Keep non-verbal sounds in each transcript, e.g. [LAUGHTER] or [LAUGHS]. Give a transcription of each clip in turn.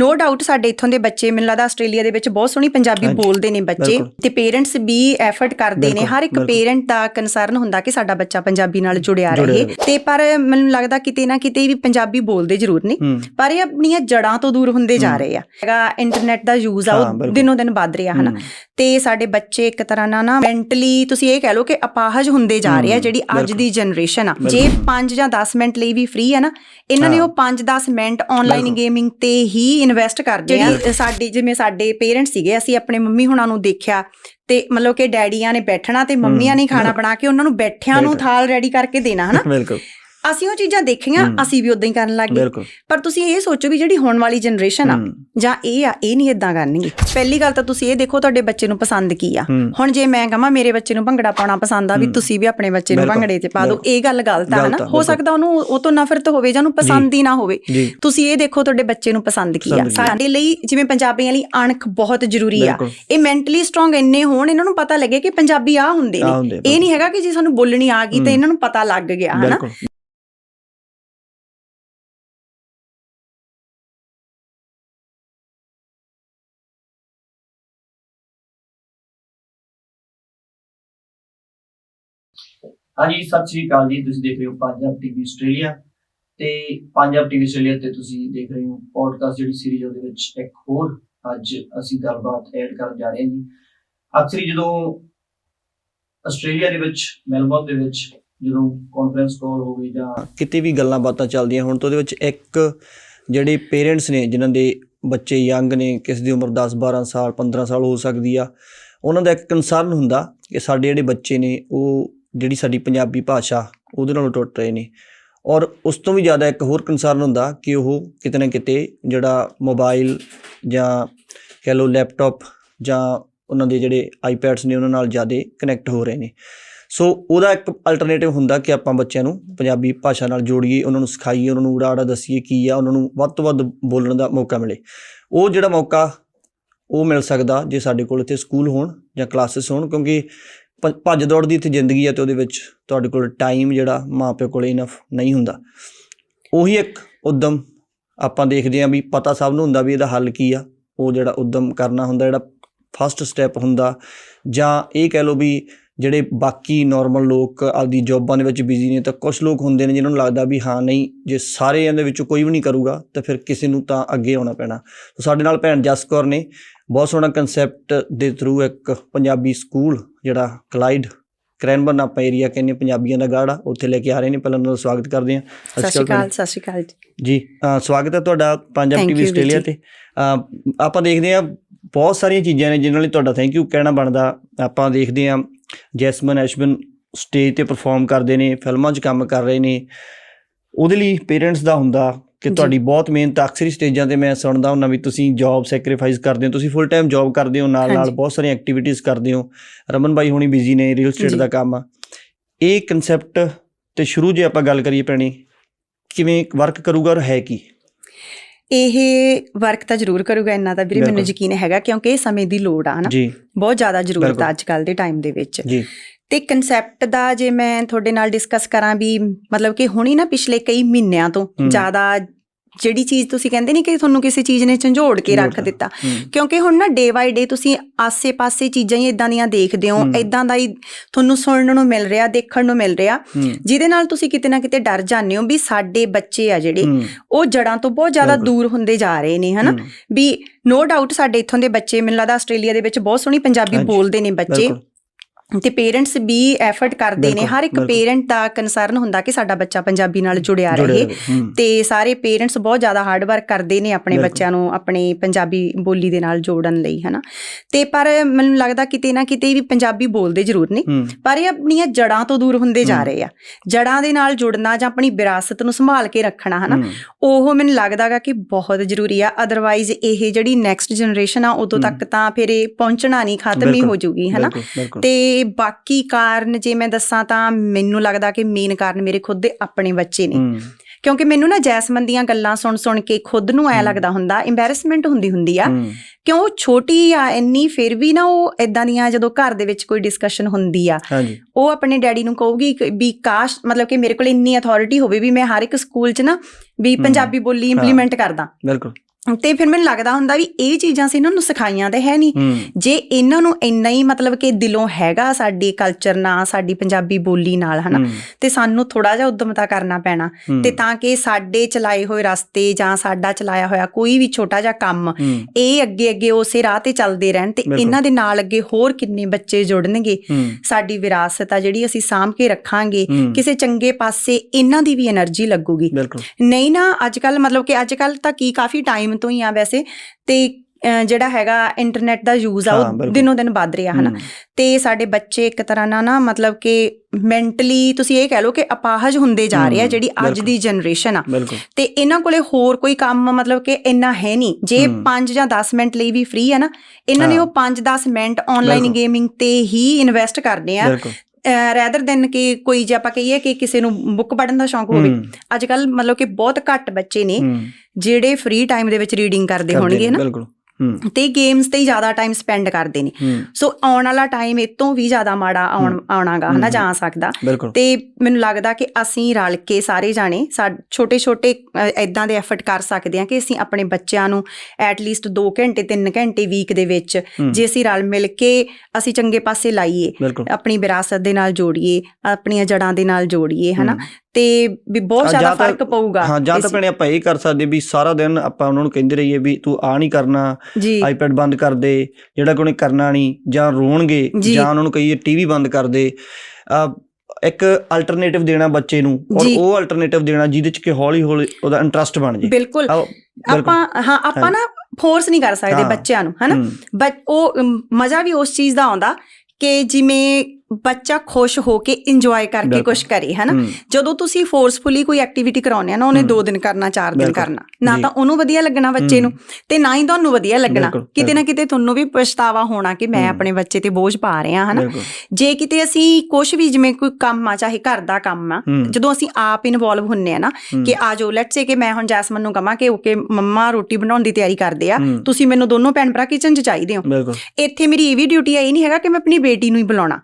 No doubt ਸਾਡੇ ਇੱਥੋਂ ਦੇ ਬੱਚੇ ਮੈਨੂੰ ਲੱਗਦਾ ਆਸਟ੍ਰੇਲੀਆ ਦੇ ਵਿੱਚ ਬਹੁਤ ਸੋਹਣੀ ਪੰਜਾਬੀ ਬੋਲਦੇ ਨੇ ਬੱਚੇ। ਤੇ ਪੇਰੈਂਟਸ ਵੀ ਐਫਰਟ ਕਰਦੇ ਨੇ ਹਰ ਇੱਕ। ਪੇਰੈਂਟ ਦਾ ਕੰਸਰਨ ਹੁੰਦਾ ਕਿ ਸਾਡਾ ਬੱਚਾ ਪੰਜਾਬੀ ਨਾਲ ਜੁੜਿਆ ਰਹੇ। ਤੇ ਪਰ ਮੈਨੂੰ ਲੱਗਦਾ ਕਿਤੇ ਨਾ ਕਿਤੇ ਵੀ ਪੰਜਾਬੀ ਬੋਲਦੇ ਜ਼ਰੂਰ ਨੇ ਪਰ ਇਹ ਆਪਣੀਆਂ ਜੜਾਂ ਤੋਂ ਦੂਰ ਹੁੰਦੇ ਜਾ। ਰਹੇ ਆ ਹੈਗਾ ਇੰਟਰਨੈਟ ਦਾ ਯੂਜ਼ ਆ ਉਹ। ਦਿਨੋਂ ਦਿਨ ਵੱਧ ਰਿਹਾ ਹਨਾ ਤੇ ਸਾਡੇ ਬੱਚੇ ਇੱਕ ਤਰ੍ਹਾਂ ਨਾਲ ਨਾ ਮੈਂਟਲੀ ਤੁਸੀਂ ਇਹ ਕਹਿ ਲਓ ਕਿ ਅਪਾਹਜ ਹੁੰਦੇ ਜਾ ਰਹੇ ਆ ਜਿਹੜੀ ਅੱਜ। ਦੀ ਜਨਰੇਸ਼ਨ ਆ। ਜੇ 5 ਜਾਂ 10 ਮਿੰਟ ਲਈ ਵੀ ਫ੍ਰੀ ਆ ਨਾ ਇਹਨਾਂ ਨੇ। ਉਹ 5-10 ਮਿੰਟ ਆਨਲਾਈਨ। ਗੇਮਿੰਗ ਤੇ ਹੀ ਇਨਵੈਸਟ ਕਰਦੇ ਆ। ਸਾਡੀ ਜਿਵੇਂ ਸਾਡੇ ਪੇਰੈਂਟਸ ਸੀਗੇ ਅਸੀਂ ਆਪਣੇ ਮੰਮੀ ਹੁਣਾਂ ਨੂੰ ਦੇਖਿਆ ਤੇ ਮਤਲਬ ਕਿ ਡੈਡੀਆਂ ਨੇ ਬੈਠਣਾ ਤੇ ਮੰਮੀਆਂ ਨੇ ਖਾਣਾ। ਬਣਾ ਕੇ ਉਹਨਾਂ ਨੂੰ ਬੈਠਿਆਂ ਨੂੰ। ਥਾਲ ਰੈਡੀ ਕਰਕੇ ਦੇਣਾ ਹਨਾ ਬਿਲਕੁਲ ਅਸੀਂ ਉਹ ਚੀਜ਼ਾਂ ਦੇਖੀਆਂ। ਅਸੀਂ ਵੀ ਉਦਾਂ ਹੀ ਕਰਨ ਲੱਗ ਗਏ ਪਰ ਤੁਸੀਂ ਇਹ ਸੋਚੋ ਵੀ ਜਿਹੜੀ ਹੁਣ ਵਾਲੀ ਜਨਰੇਸ਼ਨ ਆ ਜਾਂ ਇਹ ਆ ਇਹ ਨਹੀਂ ਇਦਾਂ ਕਰਨਗੇ ਪਹਿਲੀ ਗੱਲ ਤਾਂ ਤੁਸੀਂ ਇਹ ਦੇਖੋ ਤੁਹਾਡੇ ਬੱਚੇ ਨੂੰ ਪਸੰਦ ਕੀ ਆ। ਹੁਣ ਜੇ ਮੈਂ ਕਹਾਂ ਮੇਰੇ ਬੱਚੇ ਨੂੰ ਭੰਗੜਾ ਪਾਉਣਾ ਪਸੰਦ ਆ ਵੀ। ਤੁਸੀਂ ਵੀ ਆਪਣੇ ਬੱਚੇ ਨੂੰ ਭੰਗੜੇ 'ਚ ਪਾ ਦਿਓ। ਇਹ ਗੱਲ ਗਲਤ ਆ ਆ, ਹੋ। ਸਕਦਾ ਉਹਨੂੰ ਉਹ ਤੋਂ ਨਫ਼ਰਤ ਹੋਵੇ ਜਾਂ ਉਹਨੂੰ ਪਸੰਦ ਹੀ ਨਾ ਹੋਵੇ ਤੁਸੀਂ ਇਹ ਦੇਖੋ ਤੁਹਾਡੇ ਬੱਚੇ ਨੂੰ ਪਸੰਦ ਕੀ ਆ। ਸਾਡੇ ਲਈ ਜਿਵੇਂ ਪੰਜਾਬੀਆਂ ਲਈ ਅਣਖ ਬਹੁਤ ਜ਼ਰੂਰੀ ਆ। ਇਹ ਮੈਂਟਲੀ ਸਟਰੋਂਗ ਇੰਨੇ ਹੋਣ ਇਹਨਾਂ ਨੂੰ ਪਤਾ ਲੱਗੇ ਕਿ ਪੰਜਾਬੀ ਆ ਹੁੰਦੇ ਨੇ ਇਹ। ਨਹੀਂ ਹੈਗਾ ਕਿ ਜੇ ਸਾਨੂੰ ਬੋਲਣੀ ਆ ਗਈ ਤੇ। ਇਹਨਾਂ ਨੂੰ ਪਤਾ ਲੱਗ ਗਿਆ ਹਨਾ ਹਾਂਜੀ, ਸਤਿ ਸ਼੍ਰੀ ਅਕਾਲ ਜੀ। ਤੁਸੀਂ ਦੇਖ ਰਹੇ ਹੋ ਪੰਜਾਬ ਟੀਵੀ ਆਸਟ੍ਰੇਲੀਆ ਤੇ ਪੰਜਾਬ ਟੀਵੀ ਆਸਟ੍ਰੇਲੀਆ ਤੇ ਤੁਸੀਂ ਦੇਖ ਰਹੇ ਹੋ ਪੋਡਕਾਸਟ ਜਿਹੜੀ ਸੀਰੀਜ਼ ਉਹਦੇ ਵਿੱਚ ਇੱਕ ਹੋਰ ਅੱਜ ਅਸੀਂ ਗੱਲਬਾਤ ਐਡ ਕਰਨ ਜਾ ਰਹੇ ਹਾਂ ਜੀ। ਅਕਸਰ ਹੀ ਜਦੋਂ ਆਸਟ੍ਰੇਲੀਆ ਦੇ ਵਿੱਚ ਮੈਲਬੌਰਨ ਦੇ ਵਿੱਚ ਜਦੋਂ ਕਾਨਫਰੰਸ ਕਾਲ ਹੋਵੇ ਜਾਂ ਕਿਤੇ ਵੀ ਗੱਲਾਂ ਬਾਤਾਂ ਚੱਲਦੀਆਂ ਹੁਣ ਤਾਂ ਉਹਦੇ ਵਿੱਚ ਇੱਕ ਜਿਹੜੇ ਪੇਰੈਂਟਸ ਨੇ, ਜਿਨ੍ਹਾਂ ਦੇ ਬੱਚੇ ਯੰਗ ਨੇ, ਕਿਸ ਦੀ ਉਮਰ 10 12 ਸਾਲ 15 ਸਾਲ ਹੋ ਸਕਦੀ ਆ, ਉਹਨਾਂ ਦਾ ਇੱਕ ਕੰਸਰਨ ਹੁੰਦਾ ਕਿ ਸਾਡੇ ਜਿਹੜੇ ਬੱਚੇ ਨੇ, ਉਹ ਜਿਹੜੀ ਸਾਡੀ ਪੰਜਾਬੀ ਭਾਸ਼ਾ, ਉਹਦੇ ਨਾਲੋਂ ਟੁੱਟ ਰਹੇ ਨੇ। ਔਰ ਉਸ ਤੋਂ ਵੀ ਜ਼ਿਆਦਾ ਇੱਕ ਹੋਰ ਕੰਸਰਨ ਹੁੰਦਾ ਕਿ ਉਹ ਕਿਤੇ ਨਾ ਕਿਤੇ ਜਿਹੜਾ ਮੋਬਾਈਲ ਜਾਂ ਕਹਿ ਲਓ ਲੈਪਟਾਪ ਜਾਂ ਉਹਨਾਂ ਦੇ ਜਿਹੜੇ ਆਈਪੈਡਸ ਨੇ, ਉਹਨਾਂ ਨਾਲ ਜ਼ਿਆਦਾ ਕਨੈਕਟ ਹੋ ਰਹੇ ਨੇ। ਸੋ ਉਹਦਾ ਇੱਕ ਅਲਟਰਨੇਟਿਵ ਹੁੰਦਾ ਕਿ ਆਪਾਂ ਬੱਚਿਆਂ ਨੂੰ ਪੰਜਾਬੀ ਭਾਸ਼ਾ ਨਾਲ ਜੋੜੀਏ, ਉਹਨਾਂ ਨੂੰ ਸਿਖਾਈਏ, ਉਹਨਾਂ ਨੂੰ ਉਡਾੜਾ ਦੱਸੀਏ ਕੀ ਆ, ਉਹਨਾਂ ਨੂੰ ਵੱਧ ਤੋਂ ਵੱਧ ਬੋਲਣ ਦਾ ਮੌਕਾ ਮਿਲੇ। ਉਹ ਜਿਹੜਾ ਮੌਕਾ ਉਹ ਮਿਲ ਸਕਦਾ ਜੇ ਸਾਡੇ ਕੋਲ ਇੱਥੇ ਸਕੂਲ ਹੋਣ ਜਾਂ ਕਲਾਸਿਸ ਹੋਣ, ਕਿਉਂਕਿ ਭੱਜ ਦੌੜ ਦੀ ਇੱਥੇ ਜ਼ਿੰਦਗੀ ਹੈ ਤੇ ਉਹਦੇ ਵਿੱਚ ਤੁਹਾਡੇ ਕੋਲ ਟਾਈਮ ਜਿਹੜਾ ਮਾਪਿਓ ਕੋਲ ਇਨਫ ਨਹੀਂ ਹੁੰਦਾ। ਉਹੀ ਇੱਕ ਉਦਮ ਆਪਾਂ ਦੇਖਦੇ ਹਾਂ ਵੀ ਪਤਾ ਸਭ ਨੂੰ ਹੁੰਦਾ ਵੀ ਇਹਦਾ ਹੱਲ ਕੀ ਆ। ਉਹ ਜਿਹੜਾ ਉਦਮ ਕਰਨਾ ਹੁੰਦਾ, ਜਿਹੜਾ ਫਸਟ ਸਟੈਪ ਹੁੰਦਾ, ਜਾਂ ਇਹ ਕਹਿ ਲਓ ਵੀ ਜਿਹੜੇ ਬਾਕੀ ਨਾਰਮਲ ਲੋਕ ਆਪਦੀ ਜੌਬਾਂ ਦੇ ਵਿੱਚ ਬਿਜ਼ੀ ਨੇ ਤਾਂ ਕੁਝ ਲੋਕ ਹੁੰਦੇ ਨੇ ਜਿਨ੍ਹਾਂ ਨੂੰ ਲੱਗਦਾ ਵੀ ਹਾਂ, ਨਹੀਂ, ਜੇ ਸਾਰੇ ਇਹਨਾਂ ਦੇ ਵਿੱਚੋਂ ਕੋਈ ਵੀ ਨਹੀਂ ਕਰੂਗਾ ਤਾਂ ਫਿਰ ਕਿਸੇ ਨੂੰ ਤਾਂ ਅੱਗੇ ਆਉਣਾ ਪੈਣਾ। ਸੋ ਸਾਡੇ ਨਾਲ ਭੈਣ ਜਸ ਕੌਰ ਨੇ ਬਹੁਤ ਸੋਹਣਾ ਕਨਸੈਪਟ ਦੇ ਥਰੂ ਇੱਕ ਪੰਜਾਬੀ ਸਕੂਲ ਜਿਹੜਾ ਕਲਾਈਡ ਕ੍ਰੈਨਬਰਨ ਆਪਾਂ ਏਰੀਆ ਕਹਿੰਦੇ ਪੰਜਾਬੀਆਂ ਦਾ ਗਾੜਾ ਉੱਥੇ ਲੈ ਕੇ ਆ ਰਹੇ ਨੇ। ਪਹਿਲਾਂ ਉਹਨਾਂ ਦਾ ਸਵਾਗਤ ਕਰਦੇ ਹਾਂ। ਸਤਿ ਸ਼੍ਰੀ ਅਕਾਲ ਸਤਿ ਸ਼੍ਰੀ ਅਕਾਲ ਜੀ। ਸਵਾਗਤ ਹੈ ਤੁਹਾਡਾ ਪੰਜਾਬ ਟੀਵੀ ਆਸਟ੍ਰੇਲੀਆ ਤੇ। ਆਪਾਂ ਦੇਖਦੇ ਹਾਂ ਬਹੁਤ ਸਾਰੀਆਂ ਚੀਜ਼ਾਂ ਨੇ ਜਿਨ੍ਹਾਂ ਲਈ ਤੁਹਾਡਾ ਥੈਂਕ ਯੂ ਕਹਿਣਾ ਬਣਦਾ। ਆਪਾਂ ਦੇਖਦੇ ਹਾਂ ਜੈਸਮਨ ਐਸ਼ਬਨ ਸਟੇਜ ਤੇ ਪਰਫਾਰਮ ਕਰਦੇ ਨੇ ਫਿਲਮਾਂ 'ਚ ਕੰਮ ਕਰ ਰਹੇ ਨੇ। ਉਹਦੇ ਲਈ ਪੇਰੈਂਟਸ ਦਾ ਹੁੰਦਾ ਕਿ। ਤੁਹਾਡੀ ਬਹੁਤ ਮਿਹਨਤ ਅਕਸਰੀ ਸਟੇਜਾਂ ਤੇ ਮੈਂ ਸੁਣਦਾ ਹੁੰਦਾ ਵੀ ਤੁਸੀਂ ਜੌਬ ਸੈਕਰੀਫਾਈਸ ਕਰਦੇ ਹੋ ਤੁਸੀਂ ਫੁੱਲ ਟਾਈਮ ਜੌਬ ਕਰਦੇ ਹੋ ਨਾਲ ਨਾਲ। ਬਹੁਤ ਸਾਰੀਆਂ ਐਕਟੀਵਿਟੀਜ਼ ਕਰਦੇ ਹੋ ਰਮਨ ਬਾਈ ਹੁਣੀ ਬਿਜ਼ੀ ਨੇ ਰੀਅਲ ਸਟੇਟ। ਦਾ ਕੰਮ ਆ ਇਹ ਕਨਸੈਪਟ ਤੇ ਸ਼ੁਰੂ ਜੇ ਆਪਾਂ ਗੱਲ ਕਰੀਏ ਪੈਣੀ ਕਿਵੇਂ ਵਰਕ ਕਰੂਗਾ ਔਰ ਹੈ ਕੀ ਇਹ ਵਰਕ ਤਾਂ ਜ਼ਰੂਰ ਕਰੂਗਾ ਇੰਨਾ ਤਾਂ ਵੀਰੇ ਮੈਨੂੰ। ਯਕੀਨ ਹੈਗਾ ਕਿਉਂਕਿ ਇਹ ਸਮੇਂ ਦੀ ਲੋੜ ਆ ਜੀ ਬਹੁਤ ਜ਼ਿਆਦਾ ਜ਼ਰੂਰਤ। ਆ ਅੱਜ ਕੱਲ ਦੇ ਟਾਈਮ ਦੇ ਵਿੱਚ ਜੀ ਤੇ ਕਨਸੈਪਟ ਦਾ ਜੇ ਮੈਂ ਤੁਹਾਡੇ ਨਾਲ ਡਿਸਕਸ ਕਰਾਂ ਵੀ ਮਤਲਬ ਕਿ ਹੁਣੀ ਨਾ ਪਿਛਲੇ ਕਈ ਮਹੀਨਿਆਂ ਤੋਂ। ਜ਼ਿਆਦਾ ਜਿਹੜੀ ਚੀਜ਼ ਤੁਸੀਂ ਕਹਿੰਦੇ ਨਹੀਂ ਕਿ ਤੁਹਾਨੂੰ ਕਿਸੇ ਚੀਜ਼ ਨੇ ਝੰਜੋੜ ਕੇ ਰੱਖ ਦਿੱਤਾ। ਕਿਉਂਕਿ ਹੁਣ ਨਾ ਡੇ ਬਾਈ ਡੇ ਤੁਸੀਂ ਆਸੇ-ਪਾਸੇ ਚੀਜ਼ਾਂ ਹੀ ਇਦਾਂ ਦੀਆਂ ਦੇਖਦੇ ਹੋ। ਇਦਾਂ ਦਾ ਹੀ ਤੁਹਾਨੂੰ ਸੁਣਨ ਨੂੰ ਮਿਲ ਰਿਹਾ ਦੇਖਣ ਨੂੰ ਮਿਲ ਰਿਹਾ ਜਿਹਦੇ ਨਾਲ ਤੁਸੀਂ ਕਿਤੇ ਨਾ ਕਿਤੇ ਡਰ ਜਾਂਦੇ ਹੋ ਵੀ ਸਾਡੇ ਬੱਚੇ ਆ ਜਿਹੜੇ ਉਹ ਜੜਾਂ ਤੋਂ ਬਹੁਤ ਜ਼ਿਆਦਾ। ਦੂਰ ਹੁੰਦੇ ਜਾ ਰਹੇ ਨੇ ਹਨਾ ਵੀ ਨੋ ਡਾਊਟ ਸਾਡੇ ਇੱਥੋਂ ਦੇ ਬੱਚੇ ਮੈਨੂੰ ਲੱਗਦਾ ਆਸਟ੍ਰੇਲੀਆ ਦੇ ਵਿੱਚ ਬਹੁਤ ਸੋਹਣੀ ਪੰਜਾਬੀ ਬੋਲਦੇ ਨੇ ਬੱਚੇ। ਤੇ ਪੇਰੈਂਟਸ ਵੀ ਐਫਰਟ ਕਰਦੇ ਨੇ। ਹਰ ਇੱਕ। ਪੇਰੈਂਟ ਦਾ ਕੰਸਰਨ ਹੁੰਦਾ ਕਿ ਸਾਡਾ ਬੱਚਾ ਪੰਜਾਬੀ ਨਾਲ ਜੁੜਿਆ ਜੁੜੇ ਰਹੇ। ਤੇ ਸਾਰੇ ਪੇਰੈਂਟਸ ਬਹੁਤ ਜ਼ਿਆਦਾ ਹਾਰਡ ਵਰਕ ਕਰਦੇ ਨੇ ਆਪਣੇ। ਬੱਚਿਆਂ ਨੂੰ ਆਪਣੇ ਪੰਜਾਬੀ ਬੋਲੀ ਦੇ ਨਾਲ ਜੋੜਨ ਲਈ ਹਨਾ। ਤੇ ਪਰ ਮੈਨੂੰ ਲੱਗਦਾ ਕਿਤੇ ਨਾ ਕਿਤੇ ਵੀ ਪੰਜਾਬੀ ਬੋਲਦੇ ਜ਼ਰੂਰ ਨੇ। ਪਰ ਇਹ ਆਪਣੀਆਂ ਜੜਾਂ ਤੋਂ ਦੂਰ ਹੁੰਦੇ ਜਾ। ਰਹੇ ਆ। ਜੜਾਂ ਦੇ ਨਾਲ ਜੁੜਨਾ ਜਾਂ ਆਪਣੀ ਵਿਰਾਸਤ ਨੂੰ ਸੰਭਾਲ ਕੇ ਰੱਖਣਾ ਹਨਾ। ਉਹ ਮੈਨੂੰ ਲੱਗਦਾਗਾ ਕਿ ਬਹੁਤ ਜ਼ਰੂਰੀ ਆ। ਅਦਰਵਾਈਜ਼ ਇਹ ਜਿਹੜੀ ਨੈਕਸਟ ਜਨਰੇਸ਼ਨ ਆ ਉਦੋਂ। ਤੱਕ ਤਾਂ ਫਿਰ ਇਹ ਪਹੁੰਚਣਾ ਨਹੀਂ ਖਤਮ ਹੀ ਹੋ ਜੂਗੀ ਹਨਾ। ਬਿਲਕੁਲ। ਤੇ ਬਾਕੀ ਕਾਰਨ ਜੇ ਮੈਂ ਦੱਸਾਂ ਤਾਂ ਮੈਨੂੰ ਲੱਗਦਾ ਕਿ ਮੇਨ ਕਾਰਨ ਮੇਰੇ ਖੁਦ ਦੇ ਆਪਣੇ ਬੱਚੇ ਨੇ। ਕਿਉਂਕਿ ਮੈਨੂੰ ਨਾ ਜੈਸਮਨ ਦੀਆਂ ਗੱਲਾਂ ਸੁਣ ਸੁਣ ਕੇ ਖੁਦ ਨੂੰ ਐ। ਲੱਗਦਾ ਹੁੰਦਾ ਇੰਬੈਰਸਮੈਂਟ ਹੁੰਦੀ ਹੁੰਦੀ ਆ। ਕਿਉਂ ਉਹ ਛੋਟੀ ਆ ਇੰਨੀ ਫਿਰ ਵੀ ਨਾ ਉਹ ਇਦਾਂ ਦੀਆਂ ਜਦੋਂ ਘਰ ਦੇ ਵਿੱਚ ਕੋਈ ਡਿਸਕਸ਼ਨ ਹੁੰਦੀ ਆ ਉਹ ਆਪਣੇ ਡੈਡੀ ਨੂੰ ਕਹੂਗੀ ਕਿ ਵੀ ਕਾਸ਼ ਮਤਲਬ ਕਿ ਮੇਰੇ ਕੋਲ ਇੰਨੀ ਅਥਾਰਟੀ ਹੋਵੇ ਵੀ ਮੈਂ ਹਰ ਇੱਕ ਸਕੂਲ 'ਚ ਨਾ ਵੀ। ਪੰਜਾਬੀ ਬੋਲੀ ਇੰਪਲੀਮੈਂਟ ਕਰਦਾ। ਬਿਲਕੁਲ। ਤੇ ਫਿਰ ਮੈਨੂੰ ਲੱਗਦਾ ਹੁੰਦਾ ਵੀ ਇਹ ਚੀਜ਼ਾਂ ਸੀ ਇਹਨਾਂ ਨੂੰ ਸਿਖਾਈਆਂ ਤੇ ਹੈ ਨਹੀਂ। ਜੇ ਇਹਨਾਂ ਨੂੰ ਇੰਨਾ ਹੀ ਮਤਲਬ ਕਿ ਦਿਲੋਂ ਹੈਗਾ ਸਾਡੀ ਕਲਚਰ ਨਾਲ ਸਾਡੀ ਪੰਜਾਬੀ ਬੋਲੀ ਨਾਲ ਹਨਾ ਤੇ ਸਾਨੂੰ ਥੋੜਾ ਜਿਹਾ ਉਦਮਤਾ ਕਰਨਾ ਪੈਣਾ। ਤੇ ਤਾਂ ਕਿ ਸਾਡੇ ਚਲਾਏ ਹੋਏ ਰਸਤੇ ਜਾਂ ਸਾਡਾ ਚਲਾਇਆ ਹੋਇਆ ਕੋਈ ਵੀ ਛੋਟਾ ਜਿਹਾ ਕੰਮ ਇਹ ਅੱਗੇ ਅੱਗੇ ਉਸੇ ਰਾਹ ਤੇ ਚੱਲਦੇ ਰਹਿਣ ਤੇ ਇਹਨਾਂ ਦੇ ਨਾਲ ਅੱਗੇ ਹੋਰ ਕਿੰਨੇ ਬੱਚੇ ਜੁੜਨਗੇ। ਸਾਡੀ ਵਿਰਾਸਤ ਆ ਜਿਹੜੀ ਅਸੀਂ ਸਾਂਭ ਕੇ ਰੱਖਾਂਗੇ ਕਿਸੇ ਚੰਗੇ ਪਾਸੇ ਇਹਨਾਂ ਦੀ ਵੀ એનર્ਜੀ ਲੱਗੂਗੀ। ਨਹੀਂ ਨਾ ਅੱਜ ਕੱਲ ਮਤਲਬ ਕਿ ਅੱਜ ਕੱਲ ਤਾਂ ਕੀ ਕਾਫੀ ਟਾਈਮ ਤੋਂ ਹੀ ਆ ਵੈਸੇ ਤੇ ਜਿਹੜਾ ਹੈਗਾ ਇੰਟਰਨੈਟ ਦਾ ਯੂਜ਼ ਆ ਉਹ। ਦਿਨੋਂ ਦਿਨ ਵੱਧ ਰਿਹਾ ਹਨਾ ਤੇ ਸਾਡੇ ਬੱਚੇ ਇੱਕ ਤਰ੍ਹਾਂ ਨਾਲ ਨਾ ਮਤਲਬ ਕਿ ਮੈਂਟਲੀ ਤੁਸੀਂ ਇਹ ਕਹਿ ਲਓ ਕਿ ਅਪਾਹਜ ਹੁੰਦੇ ਜਾ ਰਹੇ ਆ ਜਿਹੜੀ ਅੱਜ। ਦੀ ਜਨਰੇਸ਼ਨ ਆ ਤੇ ਇਹਨਾਂ ਕੋਲੇ ਹੋਰ ਕੋਈ ਕੰਮ ਮਤਲਬ ਕਿ ਇੰਨਾ ਹੈ ਨਹੀਂ ਜੇ ਹੂੰ। 5 ਜਾਂ 10 ਮਿੰਟ ਲਈ ਵੀ ਫ੍ਰੀ ਹੈ ਨਾ ਇਹਨਾਂ ਨੇ। ਉਹ 5-10 ਮਿੰਟ ਆਨਲਾਈਨ। ਗੇਮਿੰਗ ਤੇ ਹੀ ਇਨਵੈਸਟ ਕਰਨੇ ਆ ਰੈਦਰ ਦੈਨ ਕਿ ਕੋਈ ਜੇ ਆਪਾਂ ਕਹੀਏ ਕਿ ਕਿਸੇ ਨੂੰ ਬੁੱਕ ਪੜ੍ਹਨ ਦਾ ਸ਼ੌਂਕ ਹੋਵੇ ਅੱਜ ਕੱਲ ਮਤਲਬ ਕਿ ਬਹੁਤ ਘੱਟ ਬੱਚੇ ਨੇ ਜਿਹੜੇ ਫ੍ਰੀ ਟਾਈਮ ਦੇ ਵਿੱਚ ਰੀਡਿੰਗ ਕਰਦੇ ਹੋਣਗੇ ਨੇ, ਬਿਲਕੁਲ। ਤੇ ਗੇਮਸ ਤੇ ਹੀ ਜ਼ਿਆਦਾ ਟਾਈਮ ਸਪੈਂਡ ਕਰਦੇ ਨੇ। ਸੋ ਆਉਣ ਵਾਲਾ ਟਾਈਮ ਇਹ ਤੋਂ ਵੀ ਜ਼ਿਆਦਾ ਮਾੜਾ ਆਉਣ। ਆਉਣਾਗਾ ਹਨਾ। ਜਾ ਸਕਦਾ। ਤੇ ਮੈਨੂੰ ਲੱਗਦਾ ਕਿ ਅਸੀਂ ਰਲ ਕੇ ਸਾਰੇ ਜਾਣੇ ਛੋਟੇ ਛੋਟੇ ਐਦਾਂ ਦੇ ਐਫਰਟ ਕਰ ਸਕਦੇ ਹਾਂ ਕਿ ਅਸੀਂ ਆਪਣੇ ਬੱਚਿਆਂ ਨੂੰ ਐਟ ਲੀਸਟ 2 ਘੰਟੇ 3 ਘੰਟੇ ਵੀਕ ਦੇ ਵਿੱਚ ਜੇ ਅਸੀਂ ਰਲ ਮਿਲ ਕੇ ਅਸੀਂ ਚੰਗੇ ਪਾਸੇ ਲਾਈਏ ਆਪਣੀ ਵਿਰਾਸਤ ਦੇ ਨਾਲ ਜੋੜੀਏ ਆਪਣੀਆਂ ਜੜਾਂ ਦੇ ਨਾਲ ਜੋੜੀਏ ਹਨਾ। ਤੇ ਵੀ ਬਹੁਤ ਜ਼ਿਆਦਾ ਫ਼ਰਕ ਪਊਗਾ ਹਾਂ ਜਾਂ ਤਾਂ ਭੈਣੇ ਆਪਾਂ ਇਹ ਕਰ ਸਕਦੇ ਵੀ ਸਾਰਾ ਦਿਨ ਆਪਾਂ ਉਹਨਾਂ ਨੂੰ ਕਹਿੰਦੇ ਰਹੀਏ ਵੀ ਤੂੰ ਆ ਨਹੀਂ ਕਰਨਾ ਆਈਪੈਡ ਬੰਦ ਕਰ ਦੇ ਜਿਹੜਾ ਕੋਈ ਕਰਨਾ ਨਹੀਂ ਜਾਂ ਰੋਣਗੇ ਜੀ। ਉਹਨਾਂ ਨੂੰ ਕਹੀਏ ਟੀਵੀ ਬੰਦ ਕਰ ਦੇ ਇੱਕ ਅਲਟਰਨੇਟਿਵ ਦੇਣਾ ਬੱਚੇ ਨੂੰ ਔਰ। ਉਹ ਅਲਟਰਨੇਟਿਵ ਦੇਣਾ ਜਿਹਦੇ ਚ ਕਿ ਹੌਲੀ ਹੌਲੀ ਉਹਦਾ ਇੰਟਰਸਟ ਬਣ ਜੇ ਬਿਲਕੁਲ। ਆਪਾਂ ਹਾਂ ਆਪਾਂ ਨਾ ਫੋਰਸ ਨਹੀਂ ਕਰ ਸਕਦੇ। ਬੱਚਿਆਂ ਨੂੰ ਹਨਾ ਬਟ ਉਹ ਮਜ਼ਾ ਵੀ ਉਸ ਚੀਜ਼ ਦਾ ਆਉਂਦਾ ਕਿ ਜਿਵੇਂ ਬੱਚਾ ਖੁਸ਼ ਹੋ ਕੇ ਇੰਜੋਏ ਕਰਕੇ। ਕੁਝ ਕਰੇ ਹਨਾ? ਜਦੋਂ ਤੁਸੀਂ ਫੋਰਸਫੁਲੀ ਕੋਈ ਐਕਟੀਵਿਟੀ ਕਰਾਉਂਦੇ ਆ ਨਾ ਉਹਨੇ ਹੂੰ। 2 ਦਿਨ ਕਰਨਾ 4 ਦਿਨ। ਕਰਨਾ ਨਾ। ਤਾਂ ਉਹਨੂੰ ਵਧੀਆ ਲੱਗਣਾ ਬੱਚੇ। ਨੂੰ ਤੇ ਨਾ ਹੀ ਤੁਹਾਨੂੰ ਵਧੀਆ ਲੱਗਣਾ। ਕਿਤੇ ਨਾ ਕਿਤੇ ਤੁਹਾਨੂੰ ਵੀ ਪਛਤਾਵਾ ਹੋਣਾ ਕਿ ਮੈਂ। ਆਪਣੇ ਬੱਚੇ ਤੇ ਬੋਝ ਪਾ ਰਿਹਾ ਹਨਾ? ਜੇ ਕਿਤੇ ਅਸੀਂ ਕੁਝ ਵੀ ਜਿਵੇਂ ਕੋਈ ਕੰਮ ਆ ਚਾਹੇ ਘਰ ਦਾ ਕੰਮ ਆ ਜਦੋਂ ਅਸੀਂ ਆਪ ਇਨਵੋਲਵ ਹੁੰਨੇ ਆ ਨਾ ਕਿ ਆ ਜਾਓ ਲੈਟਸ ਸੇ ਕਿ ਮੈਂ ਹੁਣ ਜੈਸਮਨ ਨੂੰ ਕਹਾਂ ਕਿ ਓਕੇ ਮੰਮਾ ਰੋਟੀ ਬਣਾਉਣ ਦੀ ਤਿਆਰੀ ਕਰਦੇ ਆ ਤੁਸੀਂ ਮੈਨੂੰ ਦੋਨੋਂ ਭੈਣ ਭਰਾ ਕਿਚਨ 'ਚ ਚਾਹੀਦੇ ਹੋ। ਇੱਥੇ ਮੇਰੀ ਇਹ ਵੀ ਡਿਊਟੀ ਆ ਇਹ ਨਹੀਂ ਹੈਗਾ ਕਿ ਮੈਂ ਆਪਣੀ ਬੇਟੀ ਨੂੰ ਹੀ ਬੁਲਾਉਣਾ।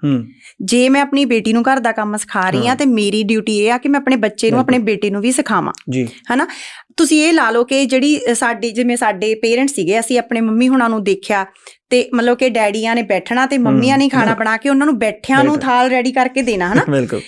ਜੇ ਮੈਂ ਆਪਣੀ ਬੇਟੀ ਨੂੰ ਘਰ ਦਾ ਕੰਮ ਸਿਖਾ ਰਹੀ ਆ। ਤੇ ਮੇਰੀ ਡਿਊਟੀ ਇਹ ਆ ਕਿ ਮੈਂ ਆਪਣੇ ਬੱਚੇ ਨੂੰ। ਆਪਣੇ ਬੇਟੇ ਨੂੰ ਵੀ ਸਿਖਾਵਾਂ ਜੀ ਹਨਾ ਤੁਸੀਂ ਇਹ ਲਾ ਲਓ ਕਿ ਜਿਹੜੀ ਸਾਡੀ ਜਿਵੇਂ ਸਾਡੇ ਪੇਰੈਂਟਸ ਸੀਗੇ ਅਸੀਂ ਆਪਣੇ ਮੰਮੀ ਹੁਣਾਂ ਨੂੰ ਦੇਖਿਆ ਤੇ ਮਤਲਬ ਕਿ ਡੈਡੀਆਂ ਨੇ ਬੈਠਣਾ ਤੇ ਮੰਮੀਆਂ ਨੇ ਖਾਣਾ ਬਣਾ ਕੇ ਉਹਨਾਂ ਨੂੰ ਬੈਠਿਆਂ ਨੂੰ। ਥਾਲ ਰੈਡੀ ਕਰਕੇ ਦੇਣਾ ਹਨਾ ਬਿਲਕੁਲ